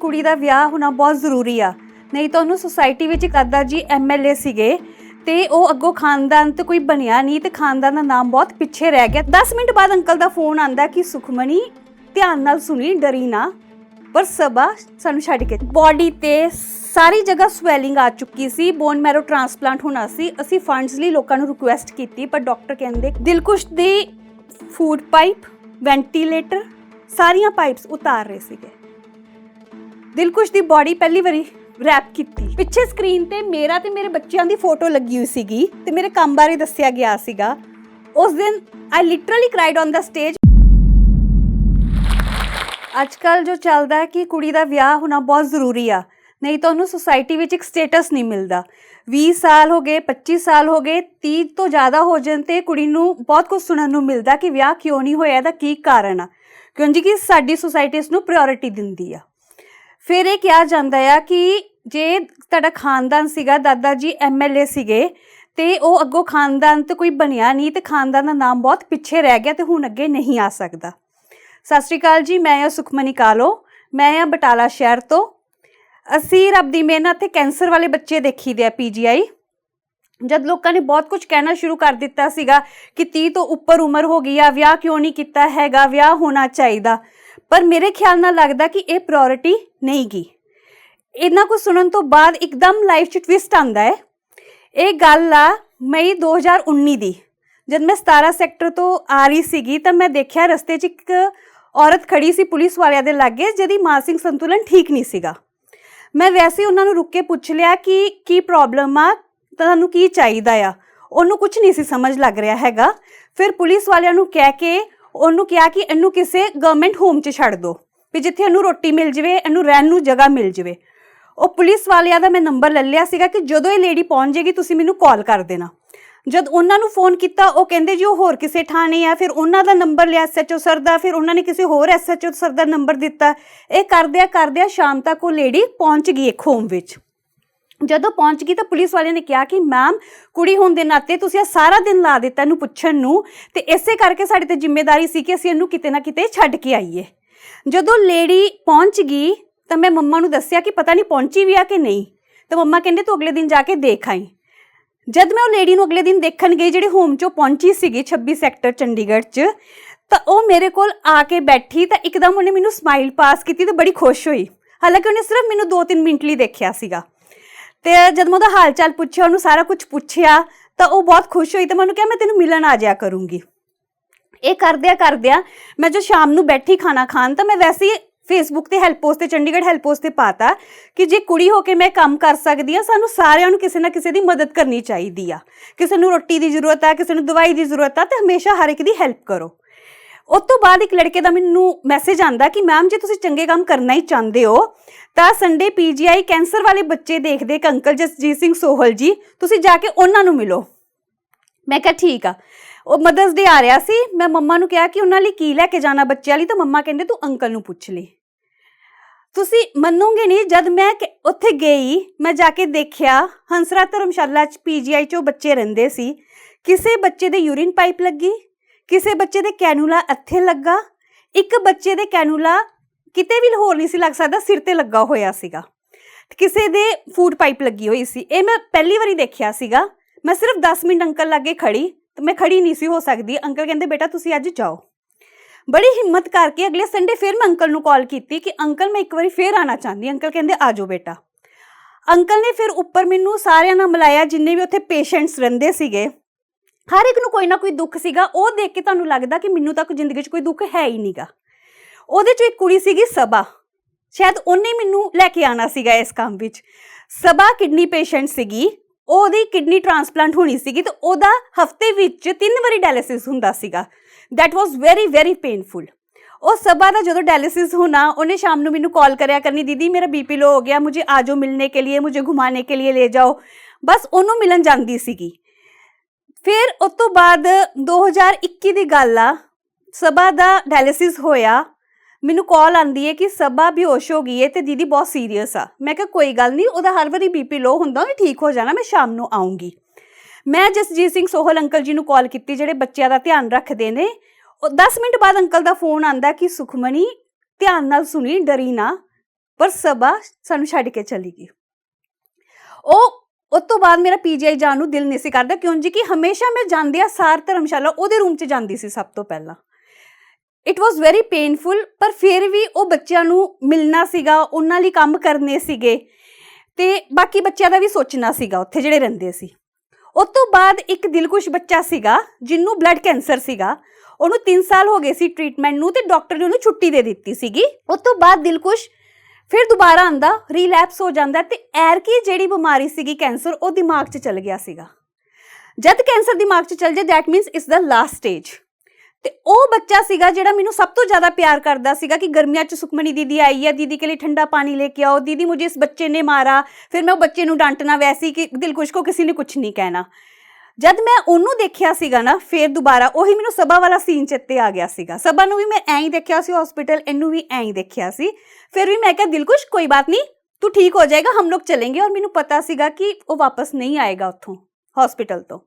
ਕੁੜੀ ਦਾ ਵਿਆਹ ਹੋਣਾ ਬਹੁਤ ਜ਼ਰੂਰੀ ਆ। ਨਹੀਂ ਤਾਂ ਉਹਨੂੰ ਸੁਸਾਇਟੀ ਵਿੱਚ ਇੱਕ ਦਾਦਾ ਜੀ ਐਮਐਲਏ ਸੀਗੇ ਤੇ ਉਹ ਅੱਗੋਂ ਖਾਨਦਾਨ ਤੇ ਕੋਈ ਬਣਿਆ ਨਹੀਂ ਤੇ ਖਾਨਦਾਨ ਦਾ ਨਾਮ ਬਹੁਤ ਪਿੱਛੇ ਰਹਿ ਗਿਆ। 10 ਮਿੰਟ ਬਾਅਦ ਅੰਕਲ ਦਾ ਫੋਨ ਆਂਦਾ ਕਿ ਸੁਖਮਣੀ ਧਿਆਨ ਨਾਲ ਸੁਣੀ, ਡਰੀ ਨਾ। ਪਰ ਸਭਾ ਸਾਨੂੰ ਛੱਡ ਕੇ ਬਾਡੀ ਤੇ ਸਾਰੀ ਜਗ੍ਹਾ ਸਵੈਲਿੰਗ ਆ ਚੁੱਕੀ ਸੀ। ਬੋਨ ਮੈਰੋ ਟ੍ਰਾਂਸਪਲਾਂਟ ਹੋਣਾ ਸੀ। ਅਸੀਂ ਫੰਡਸ ਲਈ ਲੋਕਾਂ ਨੂੰ ਰਿਕੁਐਸਟ ਕੀਤੀ, ਪਰ ਡਾਕਟਰ ਕਹਿੰਦੇ ਦਿਲਕੁਸ਼ ਦੀ ਫੂਡ ਪਾਈਪ ਵੈਂਟੀਲੇਟਰ ਸਾਰੀਆਂ ਪਾਈਪਸ ਉਤਾਰ ਰਹੇ ਸੀਗੇ। ਦਿਲਕੁਸ਼ ਦੀ ਬਾਡੀ ਪਹਿਲੀ ਵਾਰੀ ਰੈਪ ਕੀਤੀ। ਪਿੱਛੇ ਸਕਰੀਨ ਤੇ ਮੇਰਾ ਤੇ ਮੇਰੇ ਬੱਚਿਆਂ ਦੀ ਫੋਟੋ ਲੱਗੀ ਹੋਈ ਸੀਗੀ ਤੇ ਮੇਰੇ ਕੰਮ ਬਾਰੇ ਦੱਸਿਆ ਗਿਆ ਸੀਗਾ। ਉਸ ਦਿਨ I literally cried on the stage ਅੱਜ ਕੱਲ ਜੋ ਚੱਲਦਾ ਹੈ ਕਿ ਕੁੜੀ ਦਾ ਵਿਆਹ ਹੋਣਾ ਬਹੁਤ ਜ਼ਰੂਰੀ ਆ, ਨਹੀਂ ਤਾਂ ਉਹਨੂੰ ਸੁਸਾਇਟੀ ਵਿੱਚ ਇੱਕ ਸਟੇਟਸ ਨਹੀਂ ਮਿਲਦਾ। 20 ਸਾਲ ਹੋ ਗਏ 25 ਸਾਲ ਹੋ ਗਏ 30 ਤੋਂ ਜ਼ਿਆਦਾ ਹੋ ਜਾਣ ਤੇ ਕੁੜੀ ਨੂੰ ਬਹੁਤ ਕੁਝ ਸੁਣਨ ਨੂੰ ਮਿਲਦਾ ਕਿ ਵਿਆਹ ਕਿਉਂ ਨਹੀਂ ਹੋਇਆ, ਇਹਦਾ ਕੀ ਕਾਰਨ ਆ? ਕਿਉਂਕਿ ਕਿ ਸਾਡੀ ਸੁਸਾਇਟੀ ਇਸ ਨੂੰ ਪ੍ਰਾਇੋਰਟੀ ਦਿੰਦੀ ਆ। ਫਿਰ ਇਹ ਕਿਹਾ ਜਾਂਦਾ ਆ ਕਿ ਜੇ ਤੁਹਾਡਾ ਖਾਨਦਾਨ ਸੀਗਾ, ਦਾਦਾ ਜੀ ਐਮਐਲਏ ਸੀਗੇ ਤੇ ਉਹ ਅੱਗੋਂ ਖਾਨਦਾਨ ਤੇ ਕੋਈ ਬਣਿਆ ਨਹੀਂ ਤੇ ਖਾਨਦਾਨ ਦਾ ਨਾਮ ਬਹੁਤ ਪਿੱਛੇ ਰਹਿ ਗਿਆ ਤੇ ਹੁਣ ਅੱਗੇ ਨਹੀਂ ਆ ਸਕਦਾ। ਸਤਿ ਸ਼੍ਰੀ ਅਕਾਲ ਜੀ, ਮੈਂ ਆ ਸੁਖਮਨੀ ਕਾਲੋ, ਮੈਂ ਹਾਂ ਬਟਾਲਾ ਸ਼ਹਿਰ ਤੋਂ। ਅਸੀਂ ਰੱਬ ਦੀ ਮਿਹਨਤ ਤੇ ਕੈਂਸਰ ਵਾਲੇ ਬੱਚੇ ਦੇਖੀ ਦੇ ਆ ਪੀਜੀਆਈ ਜਦ ਲੋਕਾਂ ਨੇ ਬਹੁਤ ਕੁਝ ਕਹਿਣਾ ਸ਼ੁਰੂ ਕਰ ਦਿੱਤਾ ਸੀਗਾ ਕਿ 30 ਤੋਂ ਉੱਪਰ ਉਮਰ ਹੋ ਗਈ ਆ, ਵਿਆਹ ਕਿਉਂ ਨਹੀਂ ਕੀਤਾ ਹੈਗਾ, ਵਿਆਹ ਹੋਣਾ ਚਾਹੀਦਾ। ਪਰ ਮੇਰੇ ਖਿਆਲ ਨਾਲ ਲੱਗਦਾ ਕਿ ਇਹ ਪ੍ਰਾਇੋਰਟੀ ਨਹੀਂ ਗੀ ਇਹਨਾਂ ਕੁਝ ਸੁਣਨ ਤੋਂ ਬਾਅਦ ਇੱਕਦਮ ਲਾਈਫ 'ਚ ਟਵਿਸਟ ਆਂਦਾ ਹੈ। ਇਹ ਗੱਲ ਆ ਮਈ 2019 ਦੀ। ਜਦ ਮੈਂ 17 ਸੈਕਟਰ ਤੋਂ ਆ ਰਹੀ ਸੀਗੀ ਤਾਂ ਮੈਂ ਦੇਖਿਆ ਰਸਤੇ 'ਚ ਇੱਕ ਔਰਤ ਖੜੀ ਸੀ ਪੁਲਿਸ ਵਾਲਿਆਂ ਦੇ ਲਾਗੇ ਜਿਹਦੀ ਮਾਨਸਿਕ ਸੰਤੁਲਨ ਠੀਕ ਨਹੀਂ ਸੀਗਾ। ਮੈਂ ਵੈਸੇ ਉਹਨਾਂ ਨੂੰ ਰੁੱਕ ਕੇ ਪੁੱਛ ਲਿਆ ਕਿ ਕੀ ਪ੍ਰੋਬਲਮ ਆ, ਤੁਹਾਨੂੰ ਕੀ ਚਾਹੀਦਾ ਆ? ਉਹਨੂੰ ਕੁਝ ਨਹੀਂ ਸੀ ਸਮਝ ਲੱਗ ਰਿਹਾ ਹੈਗਾ। ਫਿਰ ਪੁਲਿਸ ਵਾਲਿਆਂ ਨੂੰ ਕਹਿ ਕੇ ਉਹਨੂੰ ਕਿਹਾ ਕਿ ਇਹਨੂੰ ਕਿਸੇ ਗਵਰਨਮੈਂਟ ਹੋਮ 'ਚ ਛੱਡ ਦਿਓ, ਵੀ ਜਿੱਥੇ ਇਹਨੂੰ ਰੋਟੀ ਮਿਲ ਜਵੇ, ਇਹਨੂੰ ਰਹਿਣ ਨੂੰ ਜਗ੍ਹਾ ਮਿਲ ਜਵੇ। ਉਹ ਪੁਲਿਸ ਵਾਲਿਆਂ ਦਾ ਮੈਂ ਨੰਬਰ ਲੈ ਲਿਆ ਸੀਗਾ ਕਿ ਜਦੋਂ ਇਹ ਲੇਡੀ ਪਹੁੰਚ ਜੇਗੀ ਤੁਸੀਂ ਮੈਨੂੰ ਕਾਲ ਕਰ ਦੇਣਾ। ਜਦ ਉਹਨਾਂ ਨੂੰ ਫੋਨ ਕੀਤਾ, ਉਹ ਕਹਿੰਦੇ ਜੀ ਉਹ ਹੋਰ ਕਿਸੇ ਥਾਣੇ ਆ, ਫਿਰ ਉਹਨਾਂ ਦਾ ਨੰਬਰ ਲਿਆ ਐਸਐਚਓ ਸਰ ਦਾ, ਫਿਰ ਉਹਨਾਂ ਨੇ ਕਿਸੇ ਹੋਰ ਐਸਐਚਓ ਸਰ ਦਾ ਨੰਬਰ ਦਿੱਤਾ। ਇਹ ਕਰਦਿਆਂ ਕਰਦਿਆਂ ਸ਼ਾਮ ਤੱਕ ਉਹ ਲੇਡੀ ਪਹੁੰਚ ਗਈ ਇੱਕ ਹੋਮ ਵਿੱਚ। ਜਦੋਂ ਪਹੁੰਚ ਗਈ ਤਾਂ ਪੁਲਿਸ ਵਾਲਿਆਂ ਨੇ ਕਿਹਾ ਕਿ, ਮੈਮ, ਕੁੜੀ ਹੋਣ ਦੇ ਨਾਤੇ ਤੁਸੀਂ ਇਹ ਸਾਰਾ ਦਿਨ ਲਾ ਦਿੱਤਾ ਇਹਨੂੰ ਪੁੱਛਣ ਨੂੰ ਤੇ ਇਸੇ ਕਰਕੇ ਸਾਡੇ ਤੇ ਜ਼ਿੰਮੇਵਾਰੀ ਸੀ ਕਿ ਅਸੀਂ ਇਹਨੂੰ ਕਿਤੇ ਨਾ ਕਿਤੇ ਛੱਡ ਕੇ ਆਈਏ। ਜਦੋਂ ਲੇਡੀ ਪਹੁੰਚ ਗਈ ਤਾਂ ਮੈਂ ਮੰਮਾ ਨੂੰ ਦੱਸਿਆ ਕਿ ਪਤਾ ਨਹੀਂ ਪਹੁੰਚੀ ਵੀ ਆ ਕਿ ਨਹੀਂ। ਤਾਂ ਮੰਮਾ ਕਹਿੰਦੇ, ਤੂੰ ਅਗਲੇ ਦਿਨ ਜਾ ਕੇ ਦੇਖ ਆਈ। ਜਦ ਮੈਂ ਉਹ ਲੇਡੀ ਨੂੰ ਅਗਲੇ ਦਿਨ ਦੇਖਣ ਗਈ ਜਿਹੜੀ ਹੋਮ ਚੋਂ ਪਹੁੰਚੀ ਸੀਗੀ 26 ਸੈਕਟਰ ਚੰਡੀਗੜ੍ਹ 'ਚ, ਤਾਂ ਉਹ ਮੇਰੇ ਕੋਲ ਆ ਕੇ ਬੈਠੀ ਤਾਂ ਇੱਕਦਮ ਉਹਨੇ ਮੈਨੂੰ ਸਮਾਈਲ ਪਾਸ ਕੀਤੀ ਤੇ ਬੜੀ ਖੁਸ਼ ਹੋਈ। ਹਾਲਾਂਕਿ ਉਹਨੇ ਸਿਰਫ ਮੈਨੂੰ 2-3 ਮਿੰਟ ਲਈ ਦੇਖਿਆ ਸੀਗਾ। ਤੇ ਜਦ ਮੈਂ ਉਹਦਾ ਹਾਲ ਚਾਲ ਪੁੱਛਿਆ, ਉਹਨੂੰ ਸਾਰਾ ਕੁਝ ਪੁੱਛਿਆ, ਤਾਂ ਉਹ ਬਹੁਤ ਖੁਸ਼ ਹੋਈ ਤੇ ਮੈਂ ਉਹਨੂੰ ਕਿਹਾ, ਮੈਂ ਤੈਨੂੰ ਮਿਲਣ ਆ ਜਾਇਆ ਕਰੂੰਗੀ। ਇਹ ਕਰਦਿਆਂ ਕਰਦਿਆਂ ਮੈਂ ਜੋ ਸ਼ਾਮ ਨੂੰ ਬੈਠੀ ਖਾਣਾ ਖਾਣ, ਤਾਂ ਮੈਂ ਵੈਸੇ ਹੀ ਫੇਸਬੁੱਕ ਤੇ ਹੈਲਪ ਪੋਸਟ ਤੇ, ਚੰਡੀਗੜ੍ਹ ਹੈਲਪ ਪੋਸਟ ਤੇ ਪਾਤਾ ਕਿ ਜੇ ਕੁੜੀ ਹੋ ਕੇ ਮੈਂ ਕੰਮ ਕਰ ਸਕਦੀ ਆ ਸਾਨੂੰ ਸਾਰਿਆਂ ਨੂੰ ਕਿਸੇ ਨਾ ਕਿਸੇ ਦੀ ਮਦਦ ਕਰਨੀ ਚਾਹੀਦੀ ਆ। ਕਿਸੇ ਨੂੰ ਰੋਟੀ ਦੀ ਜ਼ਰੂਰਤ ਆ, ਕਿਸੇ ਨੂੰ ਦਵਾਈ ਦੀ ਜ਼ਰੂਰਤ ਆ, ਤੇ ਹਮੇਸ਼ਾ ਹਰ ਇੱਕ ਦੀ ਹੈਲਪ ਕਰੋ। ਉਸ ਤੋਂ ਬਾਅਦ ਇੱਕ ਲੜਕੇ ਦਾ ਮੈਨੂੰ ਮੈਸੇਜ ਆਂਦਾ ਕਿ ਮੈਮ ਜੇ ਤੁਸੀਂ ਚੰਗੇ ਕੰਮ ਕਰਨਾ ਹੀ ਚਾਹੁੰਦੇ ਹੋ, ਤਾਂ ਸੰਡੇ ਪੀਜੀਆਈ ਕੈਂਸਰ ਵਾਲੇ ਬੱਚੇ ਦੇਖਦੇ ਇੱਕ ਅੰਕਲ ਜਸਜੀਤ ਸਿੰਘ ਸੋਹਲ ਜੀ, ਤੁਸੀਂ ਜਾ ਕੇ ਉਹਨਾਂ ਨੂੰ ਮਿਲੋ। ਮੈਂ ਕਿਹਾ, ਠੀਕ ਆ। ਉਹ ਮਦਰਸ ਡੇ ਆ ਰਿਹਾ ਸੀ, ਮੈਂ ਮੰਮਾ ਨੂੰ ਕਿਹਾ ਕਿ ਉਹਨਾਂ ਲਈ ਕੀ ਲੈ ਕੇ ਜਾਣਾ ਬੱਚਿਆਂ ਲਈ, ਤਾਂ ਮੰਮਾ ਕਹਿੰਦੇ, ਤੂੰ ਅੰਕਲ ਨੂੰ ਪੁੱਛ ਲਈ ਤੁਸੀਂ ਮੰਨੋਗੇ ਨਹੀਂ, ਜਦ ਮੈਂ ਉੱਥੇ ਗਈ, ਮੈਂ ਜਾ ਕੇ ਦੇਖਿਆ ਹੰਸਰਾ ਧਰਮਸ਼ਾਲਾ ਚ ਪੀਜੀਆਈ ਚੋਂ ਬੱਚੇ ਰਹਿੰਦੇ ਸੀ, ਕਿਸੇ ਬੱਚੇ ਦੇ ਯੂਰਿਨ ਪਾਈਪ ਲੱਗੀ। ਕਿਸੇ ਬੱਚੇ ਦੇ ਕੈਨੂਲਾ ਇੱਥੇ ਲੱਗਾ, ਇੱਕ ਬੱਚੇ ਦੇ ਕੈਨੂਲਾ ਕਿਤੇ ਵੀ ਹੋਰ ਨਹੀਂ ਸੀ ਲੱਗ ਸਕਦਾ, ਸਿਰ ਤੇ ਲੱਗਾ ਹੋਇਆ ਸੀਗਾ। ਕਿਸੇ ਦੇ ਫੂਡ ਪਾਈਪ ਲੱਗੀ ਹੋਈ ਸੀ। ਇਹ ਮੈਂ ਪਹਿਲੀ ਵਾਰੀ ਦੇਖਿਆ ਸੀਗਾ। ਮੈਂ ਸਿਰਫ 10 ਮਿੰਟ ਅੰਕਲ ਲਾਗੇ ਖੜੀ, ਤੇ ਮੈਂ ਖੜੀ ਨਹੀਂ ਸੀ ਹੋ ਸਕਦੀ। ਅੰਕਲ ਕਹਿੰਦੇ, ਬੇਟਾ, ਤੁਸੀਂ ਅੱਜ ਜਾਓ। ਬੜੀ ਹਿੰਮਤ ਕਰਕੇ ਅਗਲੇ ਸੰਡੇ ਫਿਰ ਮੈਂ ਅੰਕਲ ਨੂੰ ਕਾਲ ਕੀਤੀ ਕਿ ਅੰਕਲ, ਮੈਂ ਇੱਕ ਵਾਰੀ ਫੇਰ ਆਣਾ ਚਾਹੁੰਦੀ ਅੰਕਲ ਕਹਿੰਦੇ, ਆ ਜਾਓ ਬੇਟਾ। ਅੰਕਲ ਨੇ ਫਿਰ ਉੱਪਰ ਮੈਨੂੰ ਸਾਰਿਆਂ ਨਾਲ ਮਿਲਾਇਆ, ਜਿੰਨੇ ਵੀ ਉੱਥੇ ਪੇਸ਼ੈਂਟਸ ਰਹਿੰਦੇ ਸੀਗੇ। ਹਰ ਇੱਕ ਨੂੰ ਕੋਈ ਨਾ ਕੋਈ ਦੁੱਖ ਸੀਗਾ, ਉਹ ਦੇਖ ਕੇ ਤੁਹਾਨੂੰ ਲੱਗਦਾ ਕਿ ਮੈਨੂੰ ਤਾਂ ਕੋਈ ਜ਼ਿੰਦਗੀ 'ਚ ਕੋਈ ਦੁੱਖ ਹੈ ਹੀ ਨਹੀਂਗਾ ਉਹਦੇ 'ਚ ਇੱਕ ਕੁੜੀ ਸੀਗੀ ਸਬਾ ਸ਼ਾਇਦ ਉਹਨੇ ਮੈਨੂੰ ਲੈ ਕੇ ਆਣਾ ਸੀਗਾ ਇਸ ਕੰਮ ਵਿੱਚ। ਸਬਾ ਕਿਡਨੀ ਪੇਸ਼ੈਂਟ ਸੀਗੀ, ਉਹਦੀ ਕਿਡਨੀ ਟ੍ਰਾਂਸਪਲਾਂਟ ਹੋਣੀ ਸੀਗੀ ਤੇ ਉਹਦਾ ਹਫ਼ਤੇ ਵਿੱਚ ਤਿੰਨ ਵਾਰੀ ਡਾਇਲਿਸਿਸ ਹੁੰਦਾ ਸੀਗਾ। That was very very painful ਉਹ ਸਭਾ ਦਾ ਜਦੋਂ ਡਾਇਲਿਸਿਸ ਹੋਣਾ, ਉਹਨੇ ਸ਼ਾਮ ਨੂੰ ਮੈਨੂੰ ਕਾਲ ਕਰਿਆ ਕਰਨੀ, ਦੀਦੀ, ਮੇਰਾ ਬੀਪੀ ਲੋ ਹੋ ਗਿਆ, ਮੁਝੇ ਆਜੋ ਮਿਲਣੇ ਕੇ ਲਈ ਮੁਝੇ ਘੁਮਾਣੇ ਕੇ ਲਈ ਲੈ ਜਾਓ। ਬਸ ਉਹਨੂੰ ਮਿਲਣ ਜਾਂਦੀ ਸੀਗੀ। ਫਿਰ ਉਸ ਤੋਂ ਬਾਅਦ 2021 ਦੀ ਗੱਲ ਆ, ਸਭਾ ਦਾ ਡਾਇਲਿਸਿਸ ਹੋਇਆ। ਮੈਨੂੰ ਕਾਲ ਆਂਦੀ ਹੈ ਕਿ ਸਭਾ ਬੇਹੋਸ਼ ਹੋ ਗਈ ਹੈ ਤੇ ਦੀਦੀ ਬਹੁਤ ਸੀਰੀਅਸ ਆ। ਮੈਂ ਕਿਹਾ, ਕੋਈ ਗੱਲ ਨਹੀਂ, ਉਹਦਾ ਹਰ ਵਾਰੀ ਬੀਪੀ ਲੋ ਹੁੰਦਾ, ਉਹਨੇ ਠੀਕ ਹੋ ਜਾਣਾ, ਮੈਂ ਸ਼ਾਮ ਨੂੰ ਆਉਂਗੀ ਮੈਂ ਜਸਜੀਤ ਸਿੰਘ ਸੋਹਲ ਅੰਕਲ ਜੀ ਨੂੰ ਕਾਲ ਕੀਤੀ, ਜਿਹੜੇ ਬੱਚਿਆਂ ਦਾ ਧਿਆਨ ਰੱਖਦੇ ਨੇ। ਉਹ 10 ਮਿੰਟ ਬਾਅਦ ਅੰਕਲ ਦਾ ਫੋਨ ਆਂਦਾ ਕਿ ਸੁਖਮਣੀ ਧਿਆਨ ਨਾਲ ਸੁਣੀ, ਡਰੀ ਨਾ। ਪਰ ਸਭਾ ਸਾਨੂੰ ਛੱਡ ਕੇ ਚਲੀ ਗਈ। ਉਹ ਉਸ ਤੋਂ ਬਾਅਦ ਮੇਰਾ ਪੀਜੀਆਈ ਜਾਣ ਨੂੰ ਦਿਲ ਨਹੀਂ ਸੀ ਕਰਦਾ ਕਿਉਂ ਜੀ ਕਿ ਹਮੇਸ਼ਾ ਮੈਂ ਜਾਂਦੀ ਆ ਸਾਰ ਧਰਮਸ਼ਾਲਾ, ਉਹਦੇ ਰੂਮ 'ਚ ਜਾਂਦੀ ਸੀ ਸਭ ਤੋਂ ਪਹਿਲਾਂ। ਇਟ ਵਾਸ ਵੈਰੀ ਪੇਨਫੁਲ ਪਰ ਫਿਰ ਵੀ ਉਹ ਬੱਚਿਆਂ ਨੂੰ ਮਿਲਣਾ ਸੀਗਾ, ਉਹਨਾਂ ਲਈ ਕੰਮ ਕਰਨੇ ਸੀਗੇ, ਤੇ ਬਾਕੀ ਬੱਚਿਆਂ ਦਾ ਵੀ ਸੋਚਣਾ ਸੀਗਾ ਉੱਥੇ ਜਿਹੜੇ ਰਹਿੰਦੇ ਸੀ। ਉਸ ਤੋਂ ਬਾਅਦ ਇੱਕ ਦਿਲਕੁਸ਼ ਬੱਚਾ ਸੀਗਾ, ਜਿਹਨੂੰ ਬਲੱਡ ਕੈਂਸਰ ਸੀਗਾ, ਉਹਨੂੰ 3 ਸਾਲ ਹੋ ਗਏ ਸੀ ਟ੍ਰੀਟਮੈਂਟ ਨੂੰ ਤੇ ਡਾਕਟਰ ਨੇ ਉਹਨੂੰ ਛੁੱਟੀ ਦੇ ਦਿੱਤੀ ਸੀਗੀ। ਉਸ ਤੋਂ ਬਾਅਦ ਦਿਲਕੁਸ਼ ਫਿਰ ਦੁਬਾਰਾ ਆਂਦਾ ਰੀਲੈਪਸ ਹੋ ਜਾਂਦਾ ਤੇ ਐਰਕੀ ਜਿਹੜੀ ਬਿਮਾਰੀ ਸੀਗੀ ਕੈਂਸਰ, ਉਹ ਦਿਮਾਗ 'ਚ ਚਲ ਗਿਆ ਸੀਗਾ। ਜਦ ਕੈਂਸਰ ਦਿਮਾਗ 'ਚ ਚਲ ਜੇ that means it's the last stage ਤੇ ਉਹ ਬੱਚਾ ਸੀਗਾ ਜਿਹੜਾ ਮੈਨੂੰ ਸਭ ਤੋਂ ਜ਼ਿਆਦਾ ਪਿਆਰ ਕਰਦਾ ਸੀਗਾ ਕਿ ਗਰਮੀਆਂ 'ਚ ਸੁਖਮਣੀ ਦੀਦੀ ਆਈ ਹੈ ਦੀਦੀ ਕੇ ਲਈ ਠੰਡਾ ਪਾਣੀ ਲੈ ਕੇ ਆਓ, ਦੀਦੀ ਮੁਝੇ ਇਸ ਬੱਚੇ ਨੇ ਮਾਰਾ, ਫਿਰ ਮੈਂ ਉਹ ਬੱਚੇ ਨੂੰ ਡਾਂਟਣਾ ਵੈਸੀ ਕਿ ਦਿਲਕੁਸ਼ ਕੋ, ਕਿਸੇ ਨੇ ਕੁਝ ਨਹੀਂ ਕਹਿਣਾ। ਜਦ ਮੈਂ ਉਹਨੂੰ ਦੇਖਿਆ ਸੀਗਾ ਨਾ, ਫੇਰ ਦੁਬਾਰਾ ਉਹੀ ਮੈਨੂੰ ਸਭਾ ਵਾਲਾ ਸੀਨ ਚਿੱਤੇ ਆ ਗਿਆ ਸੀਗਾ। ਸਭਾ ਨੂੰ ਵੀ ਮੈਂ ਐਂ ਹੀ ਦੇਖਿਆ ਸੀ ਹਸਪੀਟਲ ਇਹਨੂੰ ਵੀ ਐਂ ਹੀ ਦੇਖਿਆ ਸੀ। ਫਿਰ ਵੀ ਮੈਂ ਕਿਹਾ, ਦਿਲਕੁਸ਼, ਕੋਈ ਬਾਤ ਨਹੀਂ, ਤੂੰ ਠੀਕ ਹੋ ਜਾਏਗਾ, ਹਮ ਲੋਗ ਚलेंगे ਔਰ ਮੈਨੂੰ ਪਤਾ ਸੀਗਾ ਕਿ ਉਹ ਵਾਪਸ ਨਹੀਂ ਆਏਗਾ ਉੱਥੋਂ ਹਸਪੀਟਲ ਤੋਂ।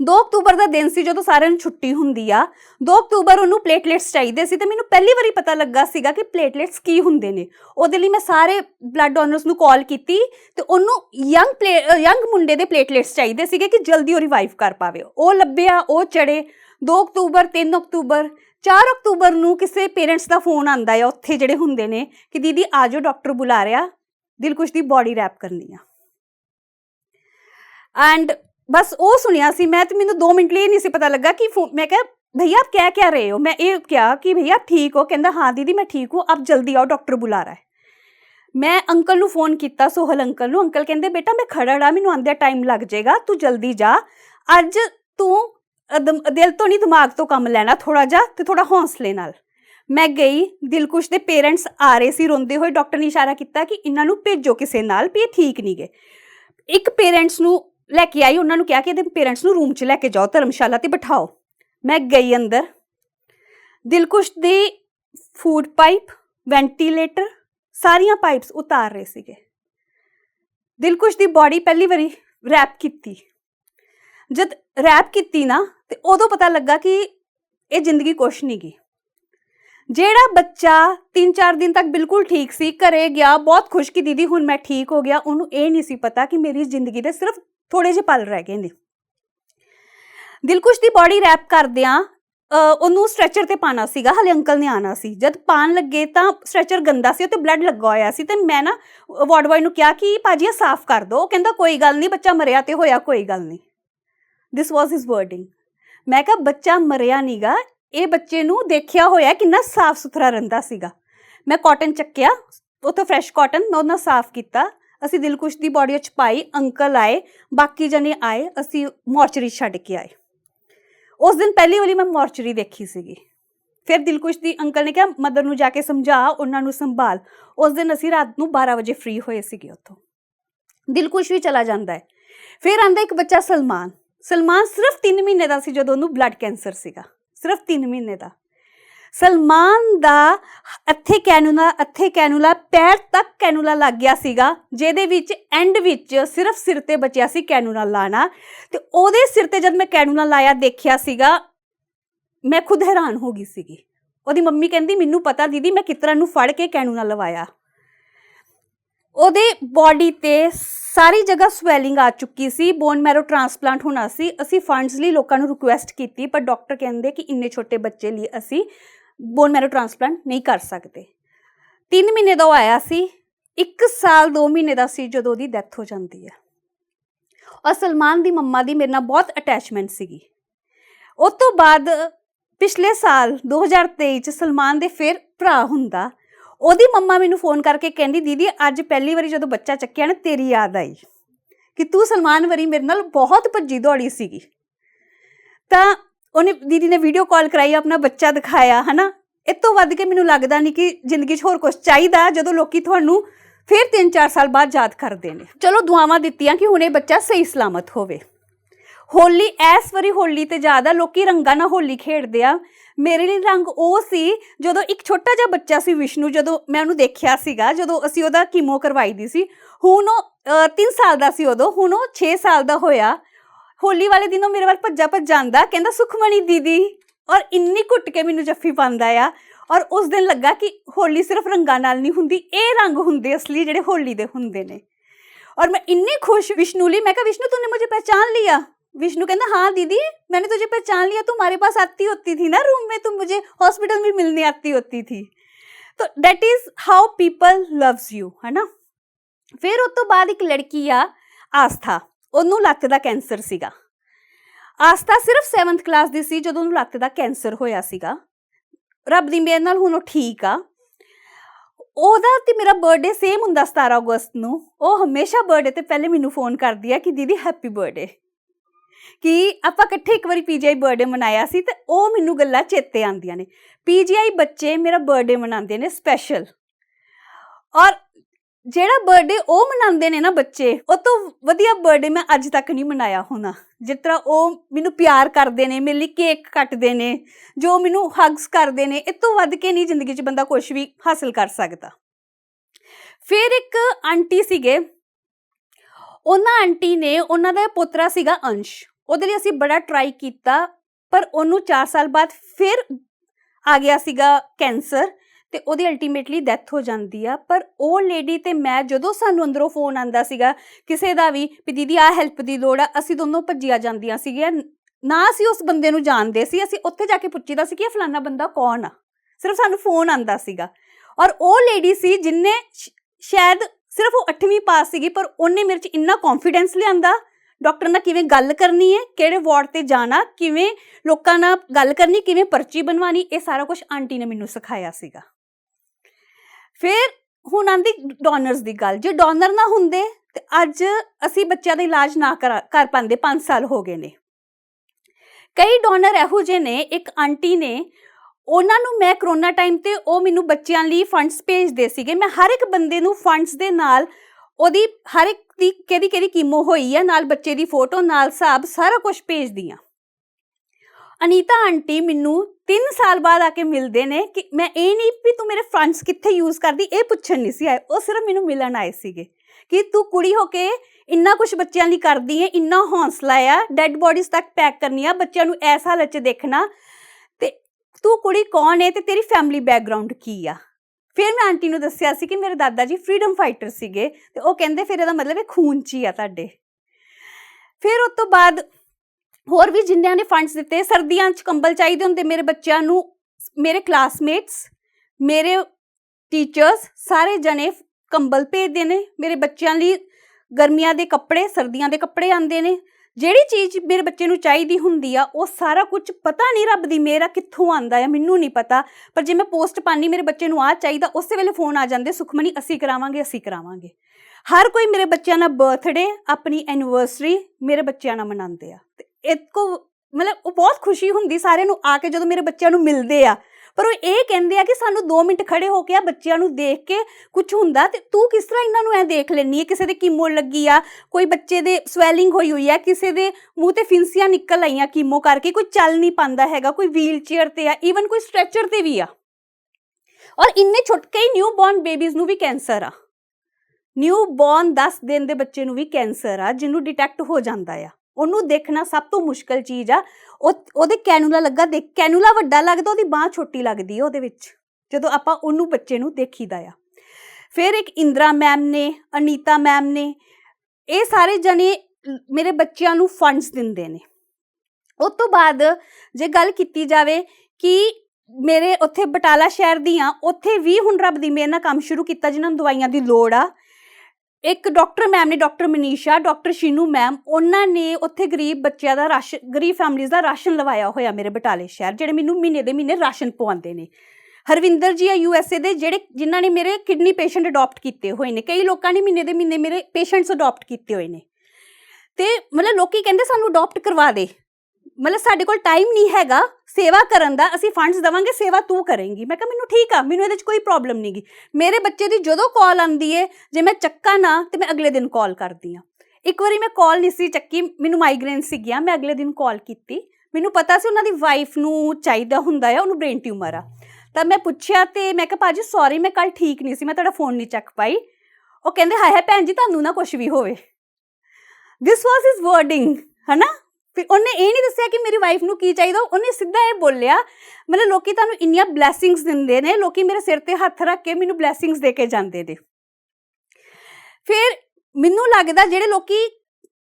2 ਅਕਤੂਬਰ ਦਾ ਦਿਨ ਸੀ ਜਦੋਂ ਸਾਰਿਆਂ ਨੂੰ ਛੁੱਟੀ ਹੁੰਦੀ ਆ। 2 ਅਕਤੂਬਰ ਉਹਨੂੰ ਪਲੇਟਲੇਟਸ ਚਾਹੀਦੇ ਸੀ ਤੇ ਮੈਨੂੰ ਪਹਿਲੀ ਵਾਰੀ ਪਤਾ ਲੱਗਾ ਸੀਗਾ ਕਿ ਪਲੇਟਲੇਟਸ ਕੀ ਹੁੰਦੇ ਨੇ। ਉਹਦੇ ਲਈ ਮੈਂ ਸਾਰੇ ਬਲੱਡ ਡੋਨਰਸ ਨੂੰ ਕਾਲ ਕੀਤੀ ਤੇ ਉਹਨੂੰ ਯੰਗ ਯੰਗ ਮੁੰਡੇ ਦੇ ਪਲੇਟਲੇਟਸ ਚਾਹੀਦੇ ਸੀਗੇ ਕਿ ਜਲਦੀ ਉਹ ਰਿਵਾਈਵ ਕਰ ਪਾਵੇ। ਉਹ ਲੱਭਿਆ, ਉਹ ਚੜੇ 2 ਅਕਤੂਬਰ 3 ਅਕਤੂਬਰ 4 ਅਕਤੂਬਰ ਨੂੰ ਕਿਸੇ ਪੇਰੈਂਟਸ ਦਾ ਫੋਨ ਆਂਦਾ ਆ ਉੱਥੇ ਜਿਹੜੇ ਹੁੰਦੇ ਨੇ ਕਿ ਦੀਦੀ ਆਜੋ ਡਾਕਟਰ ਬੁਲਾ ਰਿਹਾ, ਦਿਲਕੁਸ਼ ਦੀ ਬਾਡੀ ਰੈਪ ਕਰਨੀ ਆ। ਐਂਡ ਬਸ ਉਹ ਸੁਣਿਆ ਸੀ, ਮੈਂ ਤੇ ਮੈਨੂੰ 2 ਮਿੰਟ ਲਈ ਨਹੀਂ ਸੀ ਪਤਾ ਲੱਗਾ ਕਿ ਮੈਂ ਕਿਹਾ, ਭਈਆ, ਆਪ ਕਿਆ ਕਹਿ ਰਹੇ ਹੋ? ਮੈਂ ਇਹ ਕਿਹਾ ਕਿ, ਭਈਆ, ਠੀਕ ਹੋ? ਕਹਿੰਦਾ, ਹਾਂ, ਦੀਦੀ, ਮੈਂ ਠੀਕ ਹੂੰ, ਆਪ ਜਲਦੀ ਆਓ, ਡਾਕਟਰ ਬੁਲਾ ਰਹਾ ਹੈ। ਮੈਂ ਅੰਕਲ ਨੂੰ ਫੋਨ ਕੀਤਾ, ਸੋਹਲ ਅੰਕਲ ਨੂੰ, ਅੰਕਲ ਕਹਿੰਦੇ, ਬੇਟਾ, ਮੈਂ ਖੜੜਾ ਮੈਨੂੰ ਆਂਦਿਆ ਟਾਈਮ ਲੱਗ ਜਾਏਗਾ, ਤੂੰ ਜਲਦੀ ਜਾ, ਅੱਜ ਤੂੰ ਦਿਲ ਤੋਂ ਨਹੀਂ, ਦਿਮਾਗ ਤੋਂ ਕੰਮ ਲੈਣਾ ਥੋੜਾ ਜਾ ਤੇ ਥੋੜਾ ਹੌਸਲੇ ਨਾਲ। ਮੈਂ ਗਈ, ਦਿਲਕੁਸ਼ ਦੇ ਪੇਰੈਂਟਸ ਆ ਰਹੇ ਸੀ, ਰੋਂਦੇ ਹੋਏ ਡਾਕਟਰ ਨੇ ਇਸ਼ਾਰਾ ਕੀਤਾ ਕਿ ਇਹਨਾਂ ਨੂੰ ਭੇਜੋ ਕਿਸੇ ਨਾਲ ਵੀ ਇਹ ਠੀਕ ਨਹੀਂ ਗਏ ਇੱਕ ਪੇਰੈਂਟਸ ਨੂੰ ਲੈ ਕੇ ਆਈ, ਉਹਨਾਂ ਨੂੰ ਕਿਹਾ ਕਿ ਇਹਦੇ ਪੇਰੈਂਟਸ ਨੂੰ ਰੂਮ 'ਚ ਲੈ ਕੇ ਜਾਓ, ਧਰਮਸ਼ਾਲਾ ਤੇ ਬਿਠਾਓ। ਮੈਂ ਗਈ ਅੰਦਰ। ਦਿਲਕੁਸ਼ ਦੀ ਫੂਡ ਪਾਈਪ ਵੈਂਟੀਲੇਟਰ ਸਾਰੀਆਂ ਪਾਈਪਸ ਉਤਾਰ ਰਹੇ ਸੀਗੇ। ਦਿਲਕੁਸ਼ ਦੀ ਬਾਡੀ ਪਹਿਲੀ ਵਾਰੀ ਰੈਪ ਕੀਤੀ। ਜਦ ਰੈਪ ਕੀਤੀ ਨਾ, ਤੇ ਉਦੋਂ ਪਤਾ ਲੱਗਾ ਕਿ ਇਹ ਜ਼ਿੰਦਗੀ ਕੁਛ ਨਹੀਂ ਗੀ। ਜਿਹੜਾ ਬੱਚਾ 3-4 ਦਿਨ ਤੱਕ ਬਿਲਕੁਲ ਠੀਕ ਸੀ, ਘਰੇ ਗਿਆ, ਬਹੁਤ ਖੁਸ਼ ਕਿ ਦੀਦੀ ਹੁਣ ਮੈਂ ਠੀਕ ਹੋ ਗਿਆ, ਉਹਨੂੰ ਇਹ ਨਹੀਂ ਸੀ ਪਤਾ ਕਿ ਮੇਰੀ ਜ਼ਿੰਦਗੀ ਦੇ ਸਿਰਫ ਥੋੜੇ ਜਿਹੇ ਪਲ ਰਹਿ ਗਏ ਨੇ। ਦਿਲਕੁਸ਼ ਦੀ ਬਾਡੀ ਰੈਪ ਕਰਦਿਆਂ ਉਹਨੂੰ ਸਟ੍ਰੈਚਰ ਤੇ ਪਾਣਾ ਸੀਗਾ, ਹਲੇ ਅੰਕਲ ਨੇ ਆਣਾ ਸੀ। ਜਦ ਪਾਣ ਲੱਗੇ ਤਾਂ ਸਟ੍ਰੈਚਰ ਗੰਦਾ ਸੀ ਤੇ ਬਲੱਡ ਲੱਗਾ ਹੋਇਆ ਸੀ ਤੇ ਮੈਂ ਨਾ ਵਾਰਡ ਬॉय ਨੂੰ ਕਿਹਾ ਕਿ ਭਾਜੀ ਇਹ ਸਾਫ਼ ਕਰ ਦਿਓ ਉਹ ਕਹਿੰਦਾ, ਕੋਈ ਗੱਲ ਨਹੀਂ, ਬੱਚਾ ਮਰਿਆ ਤੇ ਹੋਇਆ, ਕੋਈ ਗੱਲ ਨਹੀਂ। ਦਿਸ ਵਾਸ ਹਿਸ ਵਰਡਿੰਗ ਮੈਂ ਕਿਹਾ, ਬੱਚਾ ਮਰਿਆ ਨਹੀਂਗਾ ਇਹ ਬੱਚੇ ਨੂੰ ਦੇਖਿਆ ਹੋਇਆ ਕਿੰਨਾ ਸਾਫ਼ ਸੁਥਰਾ ਰਹਿੰਦਾ ਸੀਗਾ। ਮੈਂ ਕਾਟਨ ਚੱਕਿਆ, ਉਥੋਂ ਫਰੈਸ਼ ਕਾਟਨ ਮੈਂ ਉਹਨਾਂ ਸਾਫ਼ ਕੀਤਾ। ਅਸੀਂ ਦਿਲਕੁਸ਼ ਦੀ ਬਾਡੀ ਵਿੱਚ ਪਾਈ, ਅੰਕਲ ਆਏ, ਬਾਕੀ ਜਣੇ ਆਏ, ਅਸੀਂ ਮੋਰਚਰੀ ਛੱਡ ਕੇ ਆਏ। ਉਸ ਦਿਨ ਪਹਿਲੀ ਵਾਰੀ ਮੈਂ ਮੋਰਚਰੀ ਦੇਖੀ ਸੀਗੀ। ਫਿਰ ਦਿਲਕੁਸ਼ ਦੀ ਅੰਕਲ ਨੇ ਕਿਹਾ, ਮਦਰ ਨੂੰ ਜਾ ਕੇ ਸਮਝਾ, ਉਹਨਾਂ ਨੂੰ ਸੰਭਾਲ। ਉਸ ਦਿਨ ਅਸੀਂ ਰਾਤ ਨੂੰ 12 ਵਜੇ ਫ੍ਰੀ ਹੋਏ ਸੀਗੇ ਉੱਥੋਂ। ਦਿਲਕੁਸ਼ ਵੀ ਚਲਾ ਜਾਂਦਾ ਹੈ। ਫਿਰ ਆਂਦਾ ਇੱਕ ਬੱਚਾ ਸਲਮਾਨ। ਸਲਮਾਨ ਸਿਰਫ 3 ਮਹੀਨੇ ਦਾ ਸੀ ਜਦੋਂ ਉਹਨੂੰ ਬਲੱਡ ਕੈਂਸਰ ਸੀਗਾ। ਸਿਰਫ 3 ਮਹੀਨੇ ਦਾ। ਸਲਮਾਨ ਦਾ ਇੱਥੇ ਕੈਨੂਲਾ ਇੱਥੇ ਕੈਨੂਲਾ, ਪੈਰ ਤੱਕ ਕੈਨੂਲਾ ਲੱਗ ਗਿਆ ਸੀਗਾ, ਜਿਹਦੇ ਵਿੱਚ ਐਂਡ ਵਿੱਚ ਸਿਰਫ ਸਿਰ ਤੇ ਬਚਿਆ ਸੀ ਕੈਨੂਲਾ ਲਾਣਾ। ਤੇ ਉਹਦੇ ਸਿਰ ਤੇ ਜਦ ਮੈਂ ਕੈਨੂਲਾ ਲਾਇਆ, ਦੇਖਿਆ ਸੀਗਾ, ਮੈਂ ਖੁਦ ਹੈਰਾਨ ਹੋ ਗਈ ਸੀਗੀ। ਉਹਦੀ ਮੰਮੀ ਕਹਿੰਦੀ, ਮੈਨੂੰ ਪਤਾ ਦੀਦੀ, ਮੈਂ ਕਿਸ ਤਰ੍ਹਾਂ ਨੂੰ ਫੜ ਕੇ ਕੈਨੂਲਾ ਲਵਾਇਆ? ਉਹਦੇ ਬਾਡੀ ਤੇ ਸਾਰੀ ਜਗ੍ਹਾ ਸਵੈਲਿੰਗ ਆ ਚੁੱਕੀ ਸੀ ਬੋਨ ਮੈਰੋ ਟ੍ਰਾਂਸਪਲਾਂਟ ਹੋਣਾ ਸੀ। ਅਸੀਂ ਫੰਡਸ ਲਈ ਲੋਕਾਂ ਨੂੰ ਰਿਕੁਐਸਟ ਕੀਤੀ, ਪਰ ਡਾਕਟਰ ਕਹਿੰਦੇ ਕਿ ਇੰਨੇ ਛੋਟੇ ਬੱਚੇ ਲਈ ਅਸੀਂ ਬੋਨ ਮੈਰੋ ਟ੍ਰਾਂਸਪਲਾਂਟ ਨਹੀਂ ਕਰ ਸਕਦੇ। 3 ਮਹੀਨੇ ਦਾ ਉਹ ਆਇਆ ਸੀ 1 ਸਾਲ 2 ਮਹੀਨੇ ਦਾ ਸੀ ਜਦੋਂ ਉਹਦੀ ਡੈਥ ਹੋ ਜਾਂਦੀ ਹੈ ਔਰ ਸਲਮਾਨ ਦੀ ਮੰਮਾ ਦੀ ਮੇਰੇ ਨਾਲ ਬਹੁਤ ਅਟੈਚਮੈਂਟ ਸੀਗੀ। ਉਸ ਤੋਂ ਬਾਅਦ ਪਿਛਲੇ ਸਾਲ 2023 ਚ ਸਲਮਾਨ ਦੇ ਫਿਰ ਭਰਾ ਹੁੰਦਾ, ਉਹਦੀ ਮੰਮਾ ਮੈਨੂੰ ਫੋਨ ਕਰਕੇ ਕਹਿੰਦੀ, ਦੀਦੀ, ਅੱਜ ਪਹਿਲੀ ਵਾਰੀ ਜਦੋਂ ਬੱਚਾ ਚੱਕਿਆ ਨਾ, ਤੇਰੀ ਯਾਦ ਆਈ ਕਿ ਤੂੰ ਸਲਮਾਨ ਵਰੀ ਮੇਰੇ ਨਾਲ ਬਹੁਤ ਭੱਜੀ ਦੌੜੀ ਸੀਗੀ। ਤਾਂ ਉਹਨੇ ਦੀਦੀ ਨੇ ਵੀਡੀਓ ਕਾਲ ਕਰਾਈ, ਆਪਣਾ ਬੱਚਾ ਦਿਖਾਇਆ, ਹਨਾ? ਇਹ ਤੋਂ ਵੱਧ ਕੇ ਮੈਨੂੰ ਲੱਗਦਾ ਨਹੀਂ ਕਿ ਜ਼ਿੰਦਗੀ 'ਚ ਹੋਰ ਕੁਝ ਚਾਹੀਦਾ, ਜਦੋਂ ਲੋਕੀ ਤੁਹਾਨੂੰ ਫਿਰ 3-4 ਸਾਲ ਬਾਅਦ ਯਾਦ ਕਰਦੇ ਨੇ। ਚਲੋ ਦੁਆਵਾਂ ਦਿੱਤੀਆਂ ਕਿ ਹੁਣ ਇਹ ਬੱਚਾ ਸਹੀ ਸਲਾਮਤ ਹੋਵੇ। ਹੋਲੀ ਐਸ ਵਾਰੀ ਹੋਲੀ ਤੇ ਜ਼ਿਆਦਾ ਲੋਕੀ ਰੰਗਾਂ ਨਾਲ ਹੋਲੀ ਖੇਡਦੇ ਆ। ਮੇਰੇ ਲਈ ਰੰਗ ਉਹ ਸੀ, ਜਦੋਂ ਇੱਕ ਛੋਟਾ ਜਿਹਾ ਬੱਚਾ ਸੀ ਵਿਸ਼ਨੂੰ, ਜਦੋਂ ਮੈਂ ਉਹਨੂੰ ਦੇਖਿਆ ਸੀਗਾ, ਜਦੋਂ ਅਸੀਂ ਉਹਦਾ ਕੀਮੋ ਕਰਵਾਈ ਦੀ ਸੀ। ਹੁਣ ਉਹ 3 ਸਾਲ ਦਾ ਸੀ ਉਦੋਂ, ਹੁਣ ਉਹ 6 ਸਾਲ ਦਾ ਹੋਇਆ। ਹੋਲੀ ਵਾਲੇ ਦਿਨ ਉਹ ਮੇਰੇ ਵੱਲ ਭੱਜਾ ਭੱਜ ਜਾਂਦਾ ਕਹਿੰਦਾ ਸੁਖਮਣੀ ਦੀਦੀ ਔਰ ਇੰਨੀ ਘੁੱਟ ਕੇ ਮੈਨੂੰ ਜੱਫੀ ਪਾਉਂਦਾ ਆ ਔਰ ਉਸ ਦਿਨ ਲੱਗਾ ਕਿ ਹੋਲੀ ਸਿਰਫ ਰੰਗਾਂ ਨਾਲ ਨਹੀਂ ਹੁੰਦੀ ਇਹ ਰੰਗ ਹੁੰਦੇ ਅਸਲੀ ਜਿਹੜੇ ਹੋਲੀ ਦੇ ਹੁੰਦੇ ਨੇ और मैं इतनी खुश विष्णु ली मैं कहा विष्णु तूने मुझे पहचान लिया विष्णु कहना हाँ दीदी मैंने तुझे पहचान लिया तुम्हारे पास आती होती थी ना रूम में तुम मुझे हॉस्पिटल में मिलने आती होती थी तो that is how people loves you है ना ਫਿਰ ਉਸ ਤੋਂ ਬਾਅਦ ਇੱਕ ਲੜਕੀ ਆ ਆਸਥਾ ਉਹਨੂੰ ਲੱਤ ਦਾ ਕੈਂਸਰ ਸੀਗਾ। ਆਸਥਾ ਸਿਰਫ 7th ਕਲਾਸ ਦੀ ਸੀ ਜਦੋਂ ਉਹਨੂੰ ਲੱਤ ਦਾ ਕੈਂਸਰ ਹੋਇਆ ਸੀਗਾ। ਰੱਬ ਦੀ ਮਿਹਰ ਨਾਲ ਹੁਣ ਉਹ ਠੀਕ ਆ। ਉਹਦਾ ਤੇ ਮੇਰਾ ਬਰਥਡੇ ਸੇਮ ਹੁੰਦਾ 17 ਅਗਸਤ ਨੂੰ। ਉਹ ਹਮੇਸ਼ਾ ਬਰਥਡੇ ਤੇ ਪਹਿਲੇ ਮੈਨੂੰ ਫੋਨ ਕਰਦੀ ਆ ਕਿ ਦੀਦੀ ਹੈਪੀ ਬਰਥਡੇ ਕਿ ਆਪਾਂ ਇਕੱਠੇ ਇੱਕ ਵਾਰੀ ਪੀਜੀਆਈ ਬਰਥਡੇ ਮਨਾਇਆ ਸੀ ਤੇ ਉਹ ਮੈਨੂੰ ਗੱਲਾਂ ਚੇਤੇ ਆਉਂਦੀਆਂ ਨੇ। ਪੀਜੀਆਈ ਬੱਚੇ ਮੇਰਾ ਬਰਥਡੇ ਮਨਾਉਂਦੇ ਨੇ ਸਪੈਸ਼ਲ ਔਰ ਜਿਹੜਾ ਬਰਥਡੇ ਉਹ ਮਨਾਉਂਦੇ ਨੇ ਨਾ ਬੱਚੇ, ਉਹ ਤੋਂ ਵਧੀਆ ਬਰਥਡੇ ਮੈਂ ਅੱਜ ਤੱਕ ਨਹੀਂ ਮਨਾਇਆ ਹੋਣਾ। ਜਿਸ ਤਰ੍ਹਾਂ ਉਹ ਮੈਨੂੰ ਪਿਆਰ ਕਰਦੇ ਨੇ, ਮੇਰੇ ਲਈ ਕੇਕ ਕੱਟਦੇ ਨੇ, ਜੋ ਮੈਨੂੰ ਹਗਸ ਕਰਦੇ ਨੇ, ਇਹ ਤੋਂ ਵੱਧ ਕੇ ਨਹੀਂ ਜ਼ਿੰਦਗੀ 'ਚ ਬੰਦਾ ਕੁਝ ਵੀ ਹਾਸਲ ਕਰ ਸਕਦਾ। ਫਿਰ ਇੱਕ ਆਂਟੀ ਸੀਗੇ। ਉਹਨਾਂ ਆਂਟੀ ਨੇ ਉਹਨਾਂ ਦਾ ਪੁੱਤਰਾ ਸੀਗਾ ਅੰਸ਼। ਉਹਦੇ ਲਈ ਅਸੀਂ ਬੜਾ ਟਰਾਈ ਕੀਤਾ, ਪਰ ਉਹਨੂੰ 4 ਸਾਲ ਬਾਅਦ ਫਿਰ ਆ ਗਿਆ ਸੀਗਾ ਕੈਂਸਰ ਤੇ ਉਹਦੀ ਅਲਟੀਮੇਟਲੀ ਡੈਥ ਹੋ ਜਾਂਦੀ ਆ। ਪਰ ਉਹ ਲੇਡੀ ਤੇ ਮੈਂ ਜਦੋਂ ਸਾਨੂੰ ਅੰਦਰੋਂ ਫੋਨ ਆਂਦਾ ਸੀਗਾ, ਕਿਸੇ ਦਾ ਵੀ ਵੀ ਦੀਦੀ ਆ ਹੈਲਪ ਦੀ ਲੋੜ ਆ, ਅਸੀਂ ਦੋਨੋਂ ਭੱਜੀਆਂ ਜਾਂਦੀਆਂ ਸੀਗੀਆਂ। ਨਾ ਅਸੀਂ ਉਸ ਬੰਦੇ ਨੂੰ ਜਾਣਦੇ ਸੀ, ਅਸੀਂ ਉੱਥੇ ਜਾ ਕੇ ਪੁੱਛੀਦਾ ਸੀ ਕਿ ਇਹ ਫਲਾਨਾ ਬੰਦਾ ਕੌਣ ਆ। ਸਿਰਫ ਸਾਨੂੰ ਫੋਨ ਆਂਦਾ ਸੀਗਾ। ਔਰ ਉਹ ਲੇਡੀ ਸੀ ਜਿਨੇ ਸ਼ਾਇਦ ਸਿਰਫ ਉਹ 8ਵੀਂ ਪਾਸ ਸੀਗੀ, ਪਰ ਉਹਨੇ ਮੇਰੇ 'ਚ ਇੰਨਾ ਕੌਨਫੀਡੈਂਸ ਲਿਆਂਦਾ। ਡਾਕਟਰ ਨਾਲ ਕਿਵੇਂ ਗੱਲ ਕਰਨੀ ਹੈ ਕਿਹੜੇ ਵਾਰਡ ਤੇ ਜਾਣਾ, ਕਿਵੇਂ ਲੋਕਾਂ ਨਾਲ ਗੱਲ ਕਰਨੀ, ਕਿਵੇਂ ਪਰਚੀ ਬਣਵਾਣੀ ਇਹ ਸਾਰਾ ਕੁਝ ਆਂਟੀ ਨੇ ਮੈਨੂੰ ਸਿਖਾਇਆ ਸੀਗਾ। ਫਿਰ ਹੁਣ ਆਂਦੀ ਡੋਨਰਸ ਦੀ ਗੱਲ, ਜੇ ਡੋਨਰ ਨਾ ਹੁੰਦੇ ਤੇ ਅੱਜ ਅਸੀਂ ਬੱਚਿਆਂ ਦਾ ਇਲਾਜ ਨਾ ਕਰ ਕਰ ਪਾਉਂਦੇ 5 ਸਾਲ ਹੋ ਗਏ ਨੇ। ਕਈ ਡੋਨਰ ਇਹੋ ਜਿਹੇ ਨੇ, ਇੱਕ ਆਂਟੀ ਨੇ, ਉਹਨਾਂ ਨੂੰ ਮੈਂ ਕਰੋਨਾ ਟਾਈਮ ਤੇ ਉਹ ਮੈਨੂੰ ਬੱਚਿਆਂ ਲਈ ਫੰਡਸ ਭੇਜਦੇ ਸੀਗੇ। ਮੈਂ ਹਰ ਇੱਕ ਬੰਦੇ ਨੂੰ ਫੰਡਸ ਦੇ ਨਾਲ ਉਹਦੀ ਹਰ ਇੱਕ ਦੀ ਕਿਹੜੀ ਕਿਹੜੀ ਕੀਮੋ ਹੋਈ ਆ, ਨਾਲ ਬੱਚੇ ਦੀ ਫੋਟੋ, ਨਾਲ ਹਿਸਾਬ ਸਾਰਾ ਕੁਝ ਭੇਜਦੀ ਆ। ਅਨੀਤਾ ਆਂਟੀ ਮੈਨੂੰ 3 ਸਾਲ ਬਾਅਦ ਆ ਕੇ ਮਿਲਦੇ ਨੇ ਕਿ ਮੈਂ ਇਹ ਨਹੀਂ ਵੀ ਤੂੰ ਮੇਰੇ ਫੰਡਸ ਕਿੱਥੇ ਯੂਜ਼ ਕਰਦੀ, ਇਹ ਪੁੱਛਣ ਨਹੀਂ ਸੀ ਆਏ। ਉਹ ਸਿਰਫ ਮੈਨੂੰ ਮਿਲਣ ਆਏ ਸੀਗੇ ਕਿ ਤੂੰ ਕੁੜੀ ਹੋ ਕੇ ਇੰਨਾ ਕੁਝ ਬੱਚਿਆਂ ਲਈ ਕਰਦੀ ਹੈ ਇੰਨਾ ਹੌਸਲਾ ਆ ਡੈੱਡ ਬੋਡੀਜ਼ ਤੱਕ ਪੈਕ ਕਰਨੀਆਂ ਬੱਚਿਆਂ ਨੂੰ ਐਸਾ ਹਾਲਤ 'ਚ ਦੇਖਣਾ। ਤੇ ਤੂੰ ਕੁੜੀ ਕੌਣ ਹੈ ਤੇ ਤੇਰੀ ਫੈਮਿਲੀ ਬੈਕਗ੍ਰਾਉਂਡ ਕੀ ਆ? ਫਿਰ ਮੈਂ ਆਂਟੀ ਨੂੰ ਦੱਸਿਆ ਸੀ ਕਿ ਮੇਰੇ ਦਾਦਾ ਜੀ ਫਰੀडम ਫਾਈਟਰ ਸੀਗੇ ਤੇ ਉਹ ਕਹਿੰਦੇ ਫਿਰ ਇਹਦਾ ਮਤਲਬ ਇਹ ਖੂਨ 'ਚ ਹੀ ਆ ਤੁਹਾਡੇ। ਫਿਰ ਉਸ ਤੋਂ ਬਾਅਦ ਹੋਰ ਵੀ ਜਿੰਨਿਆਂ ਨੇ ਫੰਡਸ ਦਿੱਤੇ, ਸਰਦੀਆਂ 'ਚ ਕੰਬਲ ਚਾਹੀਦੇ ਹੁੰਦੇ ਮੇਰੇ ਬੱਚਿਆਂ ਨੂੰ, ਮੇਰੇ ਕਲਾਸਮੇਟਸ ਮੇਰੇ ਟੀਚਰਸ ਸਾਰੇ ਜਣੇ ਕੰਬਲ ਭੇਜਦੇ ਨੇ, ਮੇਰੇ ਬੱਚਿਆਂ ਲਈ ਗਰਮੀਆਂ ਦੇ ਕੱਪੜੇ, ਸਰਦੀਆਂ ਦੇ ਕੱਪੜੇ ਆਉਂਦੇ ਨੇ, ਜਿਹੜੀ ਚੀਜ਼ ਮੇਰੇ ਬੱਚੇ ਨੂੰ ਚਾਹੀਦੀ ਹੁੰਦੀ ਆ, ਉਹ ਸਾਰਾ ਕੁਝ ਪਤਾ ਨਹੀਂ ਰੱਬ ਦੀ, ਮੇਰਾ ਕਿੱਥੋਂ ਆਂਦਾ ਆ, ਮੈਨੂੰ ਨਹੀਂ ਪਤਾ, ਪਰ ਜੇ ਮੈਂ ਪੋਸਟ ਪਾਣੀ ਮੇਰੇ ਬੱਚੇ ਨੂੰ ਆ ਚਾਹੀਦਾ, ਉਸੇ ਵੇਲੇ ਫੋਨ ਆ ਜਾਂਦੇ ਸੁਖਮਣੀ ਅਸੀਂ ਕਰਾਵਾਂਗੇ ਅਸੀਂ ਕਰਾਵਾਂਗੇ। ਹਰ ਕੋਈ ਮੇਰੇ ਬੱਚਿਆਂ ਦਾ ਬਰਥਡੇ ਆਪਣੀ ਐਨੀਵਰਸਰੀ ਮੇਰੇ ਬੱਚਿਆਂ ਨਾਲ ਮਨਾਉਂਦੇ ਆ, ਤੇ ਇਹ ਮਤਲਬ ਉਹ ਬਹੁਤ ਖੁਸ਼ੀ ਹੁੰਦੀ ਸਾਰਿਆਂ ਨੂੰ ਆ ਕੇ ਜਦੋਂ ਮੇਰੇ ਬੱਚਿਆਂ ਨੂੰ ਮਿਲਦੇ ਆ। ਪਰ ਉਹ ਇਹ ਕਹਿੰਦੇ ਆ ਕਿ ਸਾਨੂੰ 2 ਮਿੰਟ ਖੜੇ ਹੋ ਕੇ ਆ ਬੱਚਿਆਂ ਨੂੰ ਦੇਖ ਕੇ ਕੁਝ ਹੁੰਦਾ ਤੇ ਤੂੰ ਕਿਸ ਤਰ੍ਹਾਂ ਇਹਨਾਂ ਨੂੰ ਐ ਦੇਖ ਲੈਣੀ ਹੈ ਕਿਸੇ ਦੇ ਕੀਮੋ ਲੱਗੀ ਆ, ਕੋਈ ਬੱਚੇ ਦੇ ਸਵੈਲਿੰਗ ਹੋਈ ਹੋਈ ਆ, ਕਿਸੇ ਦੇ ਮੂੰਹ ਤੇ ਫਿੰਸੀਆਂ ਨਿਕਲ ਆਈਆਂ ਕੀਮੋ ਕਰਕੇ, ਕੋਈ ਚੱਲ ਨਹੀਂ ਪਾਉਂਦਾ ਹੈਗਾ, ਕੋਈ ਵੀਲ ਚੇਅਰ ਤੇ ਆ ਈਵਨ ਕੋਈ ਸਟ੍ਰੈਚਰ ਤੇ ਵੀ ਆ। ਔਰ ਇੰਨੇ ਛੋਟੇ ਹੀ ਨਿਊ ਬੌਰਨ ਬੇਬੀਜ਼ ਨੂੰ ਵੀ ਕੈਂਸਰ ਆ। ਨਿਊ ਬੌਰਨ 10 ਦਿਨ ਦੇ ਬੱਚੇ ਨੂੰ ਵੀ ਕੈਂਸਰ ਆ, ਜਿਹਨੂੰ ਡਿਟੈਕਟ ਹੋ ਜਾਂਦਾ ਆ। ਉਹਨੂੰ ਦੇਖਣਾ ਸਭ ਤੋਂ ਮੁਸ਼ਕਲ ਚੀਜ਼ ਆ। ਉਹ, ਉਹਦੇ ਕੈਨੂਲਾ ਲੱਗਾ ਦੇਖ, ਕੈਨੂਲਾ ਵੱਡਾ ਲੱਗਦਾ, ਉਹਦੀ ਬਾਹ ਛੋਟੀ ਲੱਗਦੀ ਹੈ ਉਹਦੇ ਵਿੱਚ, ਜਦੋਂ ਆਪਾਂ ਉਹਨੂੰ ਬੱਚੇ ਨੂੰ ਦੇਖੀਦਾ ਆ। ਫਿਰ ਇੱਕ ਇੰਦਰਾ ਮੈਮ ਨੇ, ਅਨੀਤਾ ਮੈਮ ਨੇ, ਇਹ ਸਾਰੇ ਜਣੇ ਮੇਰੇ ਬੱਚਿਆਂ ਨੂੰ ਫੰਡਸ ਦਿੰਦੇ ਨੇ। ਉਸ ਤੋਂ ਬਾਅਦ ਜੇ ਗੱਲ ਕੀਤੀ ਜਾਵੇ ਕਿ ਮੇਰੇ ਉੱਥੇ ਬਟਾਲਾ ਸ਼ਹਿਰ ਦੀਆਂ, ਉੱਥੇ ਵੀ ਹੁਣ ਰੱਬ ਦੀ ਮਿਹਰ ਨਾਲ ਕੰਮ ਸ਼ੁਰੂ ਕੀਤਾ, ਜਿਨ੍ਹਾਂ ਨੂੰ ਦਵਾਈਆਂ ਦੀ ਲੋੜ ਆ ਇੱਕ ਡਾਕਟਰ ਮੈਮ ਨੇ doctor Manisha, doctor Sheenu ma'am ਉਹਨਾਂ ਨੇ ਉੱਥੇ ਗਰੀਬ ਬੱਚਿਆਂ ਦਾ ਰਾਸ਼ਨ ਗਰੀਬ ਫੈਮਲੀਆਂ ਦਾ ਰਾਸ਼ਨ ਲਵਾਇਆ ਹੋਇਆ ਮੇਰੇ ਬਟਾਲੇ ਸ਼ਹਿਰ, ਜਿਹੜੇ ਮੈਨੂੰ ਮਹੀਨੇ ਦੇ ਮਹੀਨੇ ਰਾਸ਼ਨ ਪਵਾਉਂਦੇ ਨੇ। ਹਰਵਿੰਦਰ ਜੀ ਆ ਯੂਐਸਏ ਦੇ ਜਿਹੜੇ, ਜਿਨ੍ਹਾਂ ਨੇ ਮੇਰੇ ਕਿਡਨੀ ਪੇਸ਼ੈਂਟ ਅਡਾਪਟ ਕੀਤੇ ਹੋਏ ਨੇ, ਕਈ ਲੋਕਾਂ ਨੇ ਮਹੀਨੇ ਦੇ ਮਹੀਨੇ ਮੇਰੇ ਪੇਸ਼ੈਂਟਸ ਅਡਾਪਟ ਕੀਤੇ ਹੋਏ ਨੇ। ਤੇ ਮਤਲਬ ਲੋਕੀ ਕਹਿੰਦੇ ਸਾਨੂੰ ਅਡਾਪਟ ਕਰਵਾ ਦੇ। ਮਤਲਬ ਸਾਡੇ ਕੋਲ ਟਾਈਮ ਨਹੀਂ ਹੈਗਾ, ਸੇਵਾ ਕਰਨ ਦਾ, ਅਸੀਂ ਫੰਡਸ ਦਵਾਂਗੇ, ਸੇਵਾ ਤੂੰ ਕਰੇਂਗੀ। ਮੈਂ ਕਿਹਾ, ਮੈਨੂੰ ਠੀਕ ਆ, ਮੈਨੂੰ ਇਹਦੇ 'ਚ ਕੋਈ ਪ੍ਰੋਬਲਮ ਨਹੀਂਗੀ ਮੇਰੇ ਬੱਚੇ ਦੀ ਜਦੋਂ ਕਾਲ ਆਂਦੀ ਏ, ਜੇ ਮੈਂ ਚੱਕਾ ਨਾ, ਤੇ ਮੈਂ ਅਗਲੇ ਦਿਨ ਕਾਲ ਕਰਦੀ ਆ। ਇੱਕ ਵਾਰੀ ਮੈਂ ਕਾਲ ਨਹੀਂ ਸੀ ਚੱਕੀ, ਮੈਨੂੰ ਮਾਈਗ੍ਰੇਨ ਸੀ ਗਿਆ, ਮੈਂ ਅਗਲੇ ਦਿਨ ਕਾਲ ਕੀਤੀ। ਮੈਨੂੰ ਪਤਾ ਸੀ ਉਹਨਾਂ ਦੀ ਵਾਈਫ ਨੂੰ ਚਾਹੀਦਾ ਹੁੰਦਾ ਆ, ਉਹਨੂੰ ਬ੍ਰੇਨ ਟਿਊਮਰ ਆ। ਤਾਂ ਮੈਂ ਪੁੱਛਿਆ ਤੇ ਮੈਂ ਕਿਹਾ, ਭਾਜੀ ਸੌਰੀ ਮੈਂ ਕੱਲ ਠੀਕ ਨਹੀਂ ਸੀ, ਮੈਂ ਤੁਹਾਡਾ ਫੋਨ ਨਹੀਂ ਚੱਕ ਪਾਈ। ਉਹ ਕਹਿੰਦੇ, ਹਾਏ ਹਾਏ, ਭੈਣ ਜੀ, ਤੁਹਾਨੂੰ ਨਾ ਕੁਝ ਵੀ ਹੋਵੇ। ਦਿਸ ਵਾਸ ਹਿਸ ਵਰਡਿੰਗ ਹਨਾ? ਫਿਰ ਉਹਨੇ ਇਹ ਨਹੀਂ ਦੱਸਿਆ ਕਿ ਮੇਰੀ ਵਾਈਫ ਨੂੰ ਕੀ ਚਾਹੀਦਾ, ਉਹਨੇ ਸਿੱਧਾ ਇਹ ਬੋਲਿਆ, ਮਤਲਬ ਲੋਕੀ ਤੁਹਾਨੂੰ ਇੰਨੀਆਂ ਬਲੇਸਿੰਗਸ ਦਿੰਦੇ ਨੇ, ਲੋਕੀ ਮੇਰੇ ਸਿਰ ਤੇ ਹੱਥ ਰੱਖ ਕੇ ਮੈਨੂੰ ਬਲੇਸਿੰਗਸ ਦੇ ਕੇ ਜਾਂਦੇ ਨੇ। ਫਿਰ ਮੈਨੂੰ ਲੱਗਦਾ ਜਿਹੜੇ ਲੋਕੀ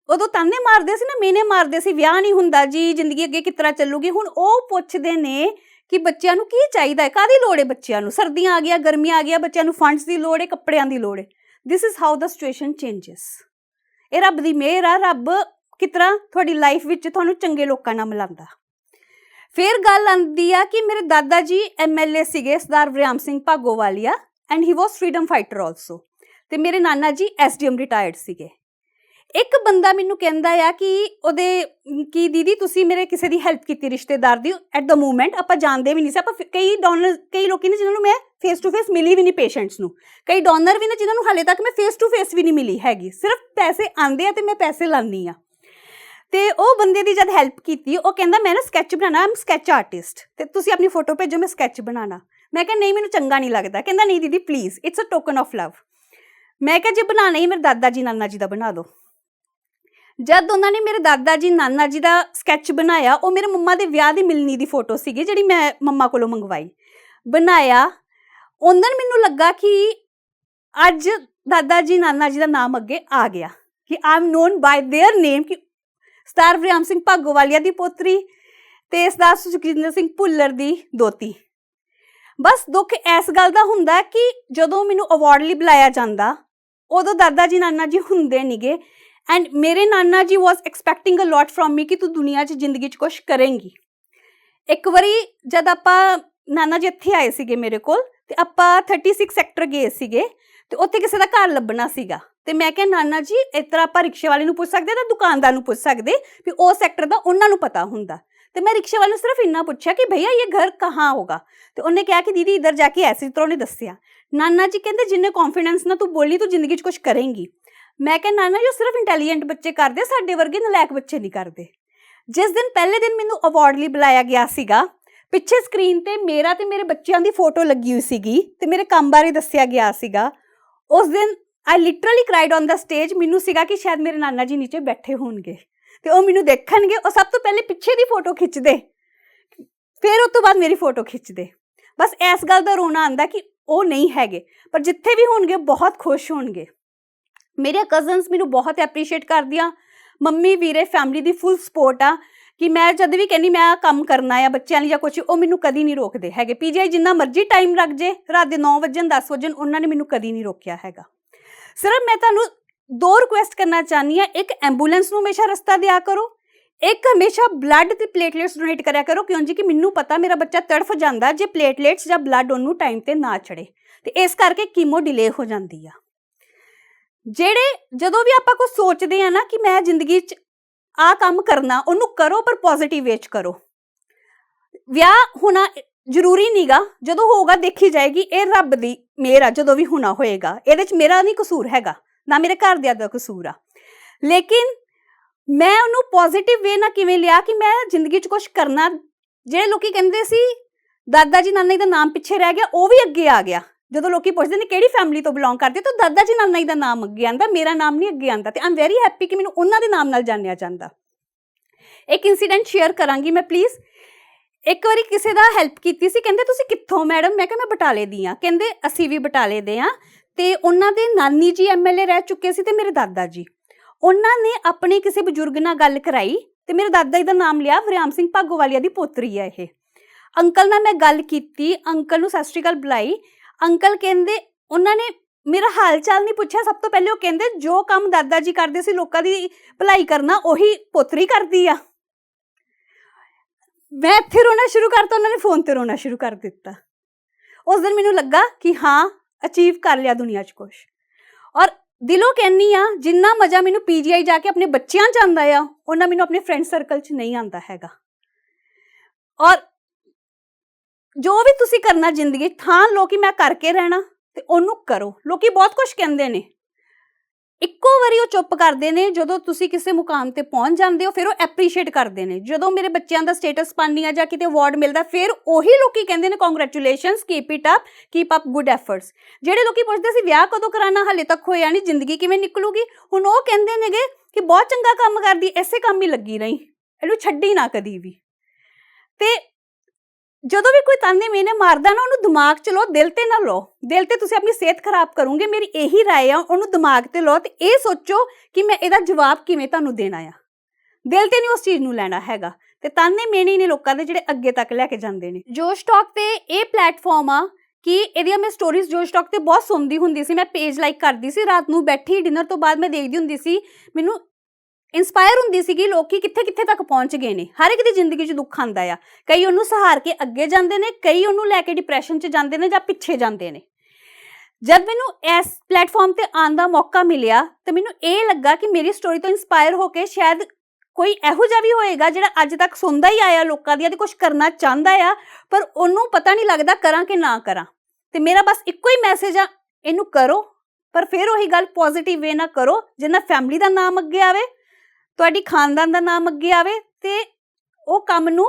ਉਦੋਂ ਤਾਨੇ ਮਾਰਦੇ ਸੀ ਨਾ ਮੇਨੇ ਮਾਰਦੇ ਸੀ, ਵਿਆਹ ਨਹੀਂ ਹੁੰਦਾ ਜੀ, ਜ਼ਿੰਦਗੀ ਅੱਗੇ ਕਿਸ ਤਰ੍ਹਾਂ ਚੱਲੂਗੀ, ਹੁਣ ਉਹ ਪੁੱਛਦੇ ਨੇ ਕਿ ਬੱਚਿਆਂ ਨੂੰ ਕੀ ਚਾਹੀਦਾ ਹੈ ਕਾਦੀ ਲੋੜ ਹੈ ਬੱਚਿਆਂ ਨੂੰ? ਸਰਦੀਆਂ ਆ ਗਿਆ ਗਰਮੀਆਂ ਆ ਗਿਆ ਬੱਚਿਆਂ ਨੂੰ ਫੰਡਸ ਦੀ ਲੋੜ ਹੈ, ਕੱਪੜਿਆਂ ਦੀ ਲੋੜ ਹੈ। This is how the situation changes ਇਹ ਰੱਬ ਦੀ ਮਿਹਰ ਆ, ਰੱਬ ਕਿਸ ਤਰ੍ਹਾਂ ਤੁਹਾਡੀ ਲਾਈਫ ਵਿੱਚ ਤੁਹਾਨੂੰ ਚੰਗੇ ਲੋਕਾਂ ਨਾਲ ਮਿਲਾਉਂਦਾ। ਫਿਰ ਗੱਲ ਆਉਂਦੀ ਆ ਕਿ ਮੇਰੇ ਦਾਦਾ ਜੀ ਐਮਐਲਏ ਸੀਗੇ, Sardar Wariam Singh Bhagowalia and he was freedom fighter also ਤੇ ਮੇਰੇ ਨਾਨਾ ਜੀ ਐਸਡੀਐਮ ਰਿਟਾਇਰਡ ਸੀਗੇ। ਇੱਕ ਬੰਦਾ ਮੈਨੂੰ ਕਹਿੰਦਾ ਆ ਕਿ ਉਹਦੇ, ਕੀ ਦੀਦੀ ਤੁਸੀਂ ਮੇਰੇ ਕਿਸੇ ਦੀ ਹੈਲਪ ਕੀਤੀ, ਰਿਸ਼ਤੇਦਾਰ ਦੀ ਐਟ ਦਾ ਮੂਮੈਂਟ ਆਪਾਂ ਜਾਣਦੇ ਵੀ ਨਹੀਂ ਸੀ, ਆਪਾਂ ਕਈ ਡੋਨਰ ਕਈ ਲੋਕੀ ਨੇ ਜਿਨ੍ਹਾਂ ਨੂੰ ਮੈਂ ਫੇਸ ਟੂ ਫੇਸ ਮਿਲੀ ਵੀ ਨਹੀਂ ਪੇਸ਼ੈਂਟਸ ਨੂੰ। ਕਈ ਡੋਨਰ ਵੀ ਨੇ ਜਿਨ੍ਹਾਂ ਨੂੰ ਹਾਲੇ ਤੱਕ ਮੈਂ ਫੇਸ ਟੂ ਫੇਸ ਵੀ ਨਹੀਂ ਮਿਲੀ ਹੈਗੀ। ਸਿਰਫ ਪੈਸੇ ਆਂਦੇ ਆ ਤੇ ਮੈਂ ਪੈਸੇ ਲਾਉਂਦੀ ਆ। ਤੇ ਉਹ ਬੰਦੇ ਦੀ ਜਦ ਹੈਲਪ ਕੀਤੀ ਉਹ ਕਹਿੰਦਾ ਮੈਂ ਨਾ ਸਕੈਚ ਬਣਾਣਾ ਆਮ ਸਕੈਚ ਆਰਟਿਸਟ ਤੇ ਤੁਸੀਂ ਆਪਣੀ ਫੋਟੋ ਭੇਜੋ ਮੈਂ ਸਕੈਚ ਬਣਾਣਾ ਮੈਂ ਕਿਹਾ ਨਹੀਂ ਮੈਨੂੰ ਚੰਗਾ ਨਹੀਂ ਲੱਗਦਾ ਕਹਿੰਦਾ ਨਹੀਂ ਦੀਦੀ please it's a token of love ਮੈਂ ਕਿਹਾ ਜੇ ਬਣਾਣਾ ਹੀ ਮੇਰੇ ਦਾਦਾ ਜੀ ਨਾਨਾ ਜੀ ਦਾ ਬਣਾ ਦਿਓ ਜਦ ਉਹਨਾਂ ਨੇ ਮੇਰੇ ਦਾਦਾ ਜੀ ਨਾਨਾ ਜੀ ਦਾ ਸਕੈਚ ਬਣਾਇਆ ਉਹ ਮੇਰੇ ਮੰਮਾ ਦੇ ਵਿਆਹ ਦੀ ਮਿਲਣੀ ਦੀ ਫੋਟੋ ਸੀਗੀ ਜਿਹੜੀ ਮੈਂ ਮੰਮਾ ਕੋਲੋਂ ਮੰਗਵਾਈ ਬਣਾਇਆ ਉਹਨਾਂ ਨੂੰ ਮੈਨੂੰ ਲੱਗਾ ਕਿ ਅੱਜ ਦਾਦਾ ਜੀ ਨਾਨਾ ਜੀ ਦਾ ਨਾਮ ਅੱਗੇ ਆ ਗਿਆ ਕਿ ਆਮ ਨੋਨ ਬਾਈ देयर ਨੇਮ ਕਿ ਸਟਾਰ ਵਿਰਾਮ ਸਿੰਘ ਭਾਗੋਵਾਲੀਆ ਦੀ ਪੋਤਰੀ ਤੇ ਸਰਦਾਰ ਸੁਖਜਿੰਦਰ ਸਿੰਘ ਭੁੱਲਰ ਦੀ ਦੋਤੀ ਬਸ ਦੁੱਖ ਇਸ ਗੱਲ ਦਾ ਹੁੰਦਾ ਕਿ ਜਦੋਂ ਮੈਨੂੰ ਅਵਾਰਡ ਲਈ ਬੁਲਾਇਆ ਜਾਂਦਾ, ਉਦੋਂ ਦਾਦਾ ਜੀ ਨਾਨਾ ਜੀ ਹੁੰਦੇ ਨਹੀਂਗੇ ਐਂਡ ਮੇਰੇ ਨਾਨਾ ਜੀ ਵਾਸ ਐਕਸਪੈਕਟਿੰਗ ਅ ਲੋਟ ਫਰੋਮ ਮੀ ਕਿ ਤੂੰ ਦੁਨੀਆ 'ਚ ਜ਼ਿੰਦਗੀ 'ਚ ਕੁਝ ਕਰੇਂਗੀ। ਇੱਕ ਵਾਰੀ ਜਦ ਆਪਾਂ ਨਾਨਾ ਜੀ ਇੱਥੇ ਆਏ ਸੀਗੇ ਮੇਰੇ ਕੋਲ ਤੇ ਆਪਾਂ 36 ਸੈਕਟਰ ਗਏ ਸੀਗੇ ਤੇ ਉੱਥੇ ਕਿਸੇ ਦਾ ਘਰ ਲੱਭਣਾ ਸੀਗਾ। ਤੇ ਮੈਂ ਕਿਹਾ, ਨਾਨਾ ਜੀ, ਇਸ ਤਰ੍ਹਾਂ ਆਪਾਂ ਰਿਕਸ਼ੇ ਵਾਲੇ ਨੂੰ ਪੁੱਛ ਸਕਦੇ ਤਾਂ ਦੁਕਾਨਦਾਰ ਨੂੰ ਪੁੱਛ ਸਕਦੇ? ਵੀ ਉਹ ਸੈਕਟਰ ਦਾ ਉਹਨਾਂ ਨੂੰ ਪਤਾ ਹੁੰਦਾ। ਤੇ ਮੈਂ ਰਿਕਸ਼ੇ ਵਾਲੇ ਨੂੰ ਸਿਰਫ ਇੰਨਾ ਪੁੱਛਿਆ ਕਿ, ਭਈਆ, ਇਹ ਘਰ ਕਹਾਂ ਹੋਗਾ ਤੇ ਉਹਨੇ ਕਿਹਾ ਕਿ, ਦੀਦੀ, ਇੱਧਰ ਜਾ ਕੇ ਐਸੀ ਤਰ੍ਹਾਂ ਉਹਨੇ ਦੱਸਿਆ। ਨਾਨਾ ਜੀ ਕਹਿੰਦੇ, ਜਿੰਨੇ ਕੌਨਫੀਡੈਂਸ ਨਾਲ ਤੂੰ ਬੋਲੀ, ਤੂੰ ਜ਼ਿੰਦਗੀ 'ਚ ਕੁਝ ਕਰੇਂਗੀ। ਮੈਂ ਕਿਹਾ, ਨਾਨਾ ਜੀ, ਉਹ ਸਿਰਫ ਇੰਟੈਲੀਜੈਂਟ ਬੱਚੇ ਕਰਦੇ, ਸਾਡੇ ਵਰਗੇ ਨਲਾਇਕ ਬੱਚੇ ਨਹੀਂ ਕਰਦੇ। ਜਿਸ ਦਿਨ ਪਹਿਲੇ ਦਿਨ ਮੈਨੂੰ ਅਵਾਰਡ ਲਈ ਬੁਲਾਇਆ ਗਿਆ ਸੀਗਾ, ਪਿੱਛੇ ਸਕਰੀਨ ਤੇ ਮੇਰਾ ਤੇ ਮੇਰੇ ਬੱਚਿਆਂ ਦੀ ਫੋਟੋ ਲੱਗੀ ਹੋਈ ਸੀਗੀ ਤੇ ਮੇਰੇ ਕੰਮ ਬਾਰੇ ਦੱਸਿਆ ਗਿਆ ਸੀਗਾ, ਉਸ ਦਿਨ I literally cried on the stage ਮੈਨੂੰ ਸੀਗਾ ਕਿ ਸ਼ਾਇਦ ਮੇਰੇ ਨਾਨਾ ਜੀ ਨੀਚੇ ਬੈਠੇ ਹੋਣਗੇ। ਤੇ ਉਹ ਮੈਨੂੰ ਦੇਖਣਗੇ। ਉਹ ਸਭ ਤੋਂ ਪਹਿਲੇ ਪਿੱਛੇ ਦੀ ਫੋਟੋ ਖਿੱਚਦੇ। ਫਿਰ ਉਸ ਤੋਂ ਬਾਅਦ ਮੇਰੀ ਫੋਟੋ ਖਿੱਚਦੇ। ਬਸ ਇਸ ਗੱਲ ਦਾ ਰੋਣਾ ਆਂਦਾ ਕਿ ਉਹ ਨਹੀਂ ਹੈਗੇ। ਪਰ ਜਿੱਥੇ ਵੀ ਹੋਣਗੇ, ਬਹੁਤ ਖੁਸ਼ ਹੋਣਗੇ। ਮੇਰੇ ਕਜ਼ਨਸ ਮੈਨੂੰ ਬਹੁਤ ਐਪਰੀਸ਼ੀਏਟ ਕਰਦੀਆਂ। ਮੰਮੀ ਵੀਰੇ ਫੈਮਿਲੀ ਦੀ ਫੁੱਲ ਸਪੋਰਟ ਆ। ਕਿ ਮੈਂ ਜਦ ਵੀ ਕਹਿੰਦੀ ਮੈਂ ਕੰਮ ਕਰਨਾ ਆ, ਬੱਚਿਆਂ ਲਈ ਜਾਂ ਕੁਝ ਉਹ ਮੈਨੂੰ ਕਦੀ ਨਹੀਂ ਰੋਕਦੇ ਹੈਗੇ। ਪੀਜੀਆਈ ਜਿੰਨਾ ਮਰਜ਼ੀ ਟਾਈਮ ਰੱਖ ਜੇ, ਰਾਤ ਦੇ 9 ਵਜੇ 10 ਵਜੇ ਉਹਨਾਂ ਨੇ ਮੈਨੂੰ ਕਦੀ ਨਹੀਂ ਰੋਕਿਆ ਹੈਗਾ। ਸਿਰਫ ਮੈਂ ਤੁਹਾਨੂੰ ਦੋ ਰਿਕੁਐਸਟ ਕਰਨਾ ਚਾਹਨੀ ਆ ਇੱਕ ਐਂਬੂਲੈਂਸ ਨੂੰ ਹਮੇਸ਼ਾ ਰਸਤਾ ਦਿਆ ਕਰੋ। ਇੱਕ ਹਮੇਸ਼ਾ ਬਲੱਡ ਤੇ ਪਲੇਟਲੇਟਸ ਡੋਨੇਟ ਕਰਿਆ ਕਰੋ ਕਿਉਂ ਜੀ ਕਿ ਮੈਨੂੰ ਪਤਾ ਮੇਰਾ ਬੱਚਾ ਤੜਫ ਜਾਂਦਾ ਜੇ ਪਲੇਟਲੇਟਸ ਜਾਂ ਬਲੱਡ ਉਹਨੂੰ ਟਾਈਮ ਤੇ ਨਾ ਚੜੇ ਤੇ ਇਸ ਕਰਕੇ ਕੀਮੋ ਡਿਲੇ ਹੋ ਜਾਂਦੀ ਆ। ਜਿਹੜੇ ਜਦੋਂ ਵੀ ਆਪਾਂ ਕੁਝ ਸੋਚਦੇ ਆ ਨਾ ਕਿ ਮੈਂ ਜ਼ਿੰਦਗੀ 'ਚ ਆ ਕੰਮ ਕਰਨਾ, ਉਹਨੂੰ ਕਰੋ ਪਰ ਪੋਜ਼ਿਟਿਵ ਵੇਚ ਕਰੋ। ਵਿਆਹ ਹੋਣਾ ਜ਼ਰੂਰੀ ਨਹੀਂਗਾ ਜਦੋਂ ਹੋਊਗਾ ਦੇਖੀ ਜਾਏਗੀ, ਇਹ ਰੱਬ ਦੀ ਮੇਰਾ ਜਦੋਂ ਵੀ ਹੋਣਾ ਹੋਏਗਾ, ਇਹਦੇ 'ਚ ਮੇਰਾ ਨਹੀਂ ਕਸੂਰ ਹੈਗਾ, ਨਾ ਮੇਰੇ ਘਰਦਿਆਂ ਦਾ ਕਸੂਰ ਆ। ਲੇਕਿਨ ਮੈਂ ਉਹਨੂੰ ਪੋਜ਼ਿਟਿਵ ਵੇ ਨਾਲ ਕਿਵੇਂ ਲਿਆ ਕਿ ਮੈਂ ਜ਼ਿੰਦਗੀ 'ਚ ਕੁਝ ਕਰਨਾ, ਜਿਹੜੇ ਲੋਕੀ ਕਹਿੰਦੇ ਸੀ, ਦਾਦਾ ਜੀ ਨਾਨਾ ਜੀ ਦਾ ਨਾਮ ਪਿੱਛੇ ਰਹਿ ਗਿਆ, ਉਹ ਵੀ ਅੱਗੇ ਆ ਗਿਆ। ਜਦੋਂ ਲੋਕੀ ਪੁੱਛਦੇ ਨੇ ਕਿਹੜੀ ਫੈਮਿਲੀ ਤੋਂ ਬਿਲੋਂਗ ਕਰਦੇ, ਤਾਂ ਦਾਦਾ ਜੀ ਨਾਨਾ ਜੀ ਦਾ ਨਾਮ ਅੱਗੇ ਆਂਦਾ, ਮੇਰਾ ਨਾਮ ਨਹੀਂ ਅੱਗੇ ਆਂਦਾ ਤੇ ਆਮ ਵੈਰੀ ਹੈਪੀ ਕਿ ਮੈਨੂੰ ਉਹਨਾਂ ਦੇ ਨਾਮ ਨਾਲ ਜਾਣਿਆ ਜਾਂਦਾ। ਇੱਕ ਇਨਸੀਡੈਂਟ ਸ਼ੇਅਰ ਕਰਾਂਗੀ ਮੈਂ ਪਲੀਜ਼ ਇੱਕ ਵਾਰੀ ਕਿਸੇ ਦਾ ਹੈਲਪ ਕੀਤੀ ਸੀ, ਕਹਿੰਦੇ, ਤੁਸੀਂ ਕਿੱਥੋਂ ਮੈਡਮ? ਮੈਂ ਕਿਹਾ, ਮੈਂ ਬਟਾਲੇ ਦੀ ਆ ਕਹਿੰਦੇ, ਅਸੀਂ ਵੀ ਬਟਾਲੇ ਦੇ ਆ ਤੇ ਉਹਨਾਂ ਦੇ ਨਾਨੀ ਜੀ ਐਮਐਲਏ ਰਹਿ ਚੁੱਕੇ ਸੀ ਤੇ ਮੇਰੇ ਦਾਦਾ ਜੀ। ਉਹਨਾਂ ਨੇ ਆਪਣੇ ਕਿਸੇ ਬਜ਼ੁਰਗ ਨਾਲ ਗੱਲ ਕਰਾਈ ਤੇ ਮੇਰੇ ਦਾਦਾ ਜੀ ਦਾ ਨਾਮ ਲਿਆ, ਵਰਿਆਮ ਸਿੰਘ ਭਾਗੋਵਾਲੀਆ ਦੀ ਪੋਤਰੀ ਆ ਇਹ। ਅੰਕਲ ਨਾਲ ਮੈਂ ਗੱਲ ਕੀਤੀ, ਅੰਕਲ ਨੂੰ ਸਤਿ ਸ਼੍ਰੀ ਅਕਾਲ ਬੁਲਾਈ। ਅੰਕਲ ਕਹਿੰਦੇ, ਉਹਨਾਂ ਨੇ ਮੇਰਾ ਹਾਲ ਚਾਲ ਨਹੀਂ ਪੁੱਛਿਆ, ਸਭ ਤੋਂ ਪਹਿਲੇ ਉਹ ਕਹਿੰਦੇ, ਜੋ ਕੰਮ ਦਾਦਾ ਜੀ ਕਰਦੇ ਸੀ, ਲੋਕਾਂ ਦੀ ਭਲਾਈ ਕਰਨਾ, ਉਹੀ ਪੋਤਰੀ ਕਰਦੀ ਆ। ਮੈਂ ਇੱਥੇ ਰੋਣਾ ਸ਼ੁਰੂ ਕਰਤਾ ਉਹਨਾਂ ਨੇ ਫੋਨ ਤੇ ਰੋਣਾ ਸ਼ੁਰੂ ਕਰ ਦਿੱਤਾ। ਉਸ ਦਿਨ ਮੈਨੂੰ ਲੱਗਾ ਕਿ ਹਾਂ ਅਚੀਵ ਕਰ ਲਿਆ ਦੁਨੀਆ 'ਚ ਕੁਝ ਔਰ ਦਿਲੋਂ ਕਹਿੰਨੀ ਆ ਜਿੰਨਾ ਮਜ਼ਾ ਮੈਨੂੰ ਪੀਜੀਆਈ ਜਾ ਕੇ ਆਪਣੇ ਬੱਚਿਆਂ 'ਚ ਆਉਂਦਾ ਆ ਉਹਨਾਂ ਮੈਨੂੰ ਆਪਣੇ ਫਰੈਂਡ ਸਰਕਲ 'ਚ ਨਹੀਂ ਆਉਂਦਾ ਹੈਗਾ। ਔਰ ਜੋ ਵੀ ਤੁਸੀਂ ਕਰਨਾ ਜ਼ਿੰਦਗੀ 'ਚ, ਥਾਂ ਲੋਕੀ ਮੈਂ ਕਰਕੇ ਰਹਿਣਾ ਤੇ ਉਹਨੂੰ ਕਰੋ। ਲੋਕੀ ਬਹੁਤ ਕੁਝ ਕਹਿੰਦੇ ਨੇ। ਇੱਕੋ ਵਾਰੀ ਉਹ ਚੁੱਪ ਕਰਦੇ ਨੇ, ਜਦੋਂ ਤੁਸੀਂ ਕਿਸੇ ਮੁਕਾਮ ਤੇ ਪਹੁੰਚ ਜਾਂਦੇ ਹੋ, ਫਿਰ ਉਹ ਐਪਰੀਸ਼ੀਏਟ ਕਰਦੇ ਨੇ। ਜਦੋਂ ਮੇਰੇ ਬੱਚਿਆਂ ਦਾ ਸਟੇਟਸ ਪਾਉਂਦੀ ਆ ਜਾਂ ਕਿਤੇ ਅਵਾਰਡ ਮਿਲਦਾ, ਫਿਰ ਉਹੀ ਲੋਕੀ ਕਹਿੰਦੇ ਨੇ congratulations keep it up keep up good efforts ਜਿਹੜੇ ਲੋਕੀ ਪੁੱਛਦੇ ਸੀ, ਵਿਆਹ ਕਦੋਂ ਕਰਾਣਾ ਹਲੇ ਤੱਕ ਹੋਇਆ ਨਹੀਂ ਜ਼ਿੰਦਗੀ ਕਿਵੇਂ ਨਿਕਲੂਗੀ? ਹੁਣ ਉਹ ਕਹਿੰਦੇ ਨੇਗੇ ਕਿ ਬਹੁਤ ਚੰਗਾ ਕੰਮ ਕਰਦੀ, ਐਸੇ ਕੰਮ ਹੀ ਲੱਗੀ ਰਹੀ। ਇਹਨੂੰ ਛੱਡੀ ਨਾ ਕਦੀ ਵੀ। ਜਦੋਂ ਵੀ ਕੋਈ ਤਾਨੇ ਮੇਨੇ ਮਾਰਦਾ ਨਾ ਉਹਨੂੰ ਦਿਮਾਗ 'ਚ ਲਓ ਦਿਲ ਤੇ ਨਾ ਲਓ ਦਿਲ ਤੇ ਤੁਸੀਂ ਆਪਣੀ ਸਿਹਤ ਖਰਾਬ ਕਰੋਗੇ ਮੇਰੀ ਇਹੀ رائے ਆ ਉਹਨੂੰ ਦਿਮਾਗ ਤੇ ਲਓ ਤੇ ਇਹ ਸੋਚੋ ਕਿ ਮੈਂ ਇਹਦਾ ਜਵਾਬ ਕਿਵੇਂ ਤੁਹਾਨੂੰ ਦੇਣਾ ਆ ਦਿਲ ਤੇ ਨਹੀਂ ਉਸ ਚੀਜ਼ ਨੂੰ ਲੈਣਾ ਹੈਗਾ ਤੇ ਤਾਨੇ ਮੇਨੇ ਹੀ ਨੇ ਲੋਕਾਂ ਦੇ ਜਿਹੜੇ ਅੱਗੇ ਤੱਕ ਲੈ ਕੇ ਜਾਂਦੇ ਨੇ ਜੋਸ਼ ਟਾਕ ਤੇ ਇਹ ਪਲੇਟਫਾਰਮ ਆ ਕਿ ਇਹਦੀਆਂ ਮੈਂ ਸਟੋਰੀਜ਼ ਜੋਸ਼ ਟਾਕ ਤੇ ਬਹੁਤ ਸੁਣਦੀ ਹੁੰਦੀ ਸੀ ਮੈਂ ਪੇਜ ਲਾਈਕ ਕਰਦੀ ਸੀ ਰਾਤ ਨੂੰ ਬੈਠੀ ਡਿਨਰ ਤੋਂ ਬਾਅਦ ਮੈਂ ਦੇਖਦੀ ਹੁੰਦੀ ਸੀ ਮੈਨੂੰ ਇਨਸਪਾਇਰ ਹੁੰਦੀ ਸੀਗੀ ਕਿ ਲੋਕੀ ਕਿੱਥੇ ਕਿੱਥੇ ਤੱਕ ਪਹੁੰਚ ਗਏ ਨੇ। ਹਰ ਇੱਕ ਦੀ ਜ਼ਿੰਦਗੀ 'ਚ ਦੁੱਖ ਆਂਦਾ ਆ। ਕਈ ਉਹਨੂੰ ਸਹਾਰ ਕੇ ਅੱਗੇ ਜਾਂਦੇ ਨੇ, ਕਈ ਉਹਨੂੰ ਲੈ ਕੇ ਡਿਪਰੈਸ਼ਨ 'ਚ ਜਾਂਦੇ ਨੇ ਜਾਂ ਪਿੱਛੇ ਜਾਂਦੇ ਨੇ। ਜਦ ਮੈਨੂੰ ਇਸ ਪਲੇਟਫਾਰਮ ਤੇ ਆਉਣ ਦਾ ਮੌਕਾ ਮਿਲਿਆ, ਤਾਂ ਮੈਨੂੰ ਇਹ ਲੱਗਾ ਕਿ ਮੇਰੀ ਸਟੋਰੀ ਤੋਂ ਇਨਸਪਾਇਰ ਹੋ ਕੇ ਸ਼ਾਇਦ ਕੋਈ ਇਹੋ ਜਿਹਾ ਵੀ ਹੋਏਗਾ ਜਿਹੜਾ ਅੱਜ ਤੱਕ ਸੁਣਦਾ ਹੀ ਆਇਆ ਲੋਕਾਂ ਦੀਆਂ ਤੇ ਕੁਝ ਕਰਨਾ ਚਾਹੁੰਦਾ ਆ, ਪਰ ਉਹਨੂੰ ਪਤਾ ਨਹੀਂ ਲੱਗਦਾ ਕਰਾਂ ਕਿ ਨਾ ਕਰਾਂ। ਤੇ ਮੇਰਾ ਬਸ ਇੱਕੋ ਹੀ ਮੈਸੇਜ ਆ, ਇਹਨੂੰ ਕਰੋ, ਪਰ ਫਿਰ ਉਹੀ ਗੱਲ ਪੋਜ਼ਿਟਿਵ ਵੇ ਨਾਲ ਕਰੋ ਜਿੰਨਾ ਫੈਮਿਲੀ ਦਾ ਨਾਮ ਅੱਗੇ ਆਵੇ ਤੁਹਾਡੀ ਖਾਨਦਾਨ ਦਾ ਨਾਮ ਅੱਗੇ ਆਵੇ ਤੇ ਉਹ ਕੰਮ ਨੂੰ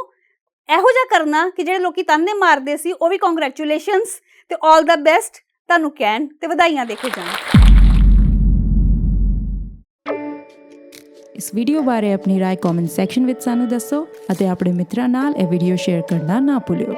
ਇਹੋ ਜਿਹਾ ਕਰਨਾ ਕਿ ਜਿਹੜੇ ਲੋਕੀ ਤਾਨੇ ਮਾਰਦੇ ਸੀ ਉਹ ਵੀ ਕੰਗ੍ਰੈਚੁਲੇਸ਼ਨਸ ਤੇ 올 ਦਾ ਬੈਸਟ ਤੁਹਾਨੂੰ ਕਹਿਣ ਤੇ ਵਧਾਈਆਂ ਦੇ ਕੇ ਜਾਣ ਇਸ ਵੀਡੀਓ ਬਾਰੇ ਆਪਣੀ رائے ਕਮੈਂਟ ਸੈਕਸ਼ਨ ਵਿੱਚ ਸਾਨੂੰ ਦੱਸੋ ਅਤੇ ਆਪਣੇ ਮਿੱਤਰਾਂ ਨਾਲ ਇਹ ਵੀਡੀਓ ਸ਼ੇਅਰ ਕਰਨਾ ਨਾ ਭੁੱਲਿਓ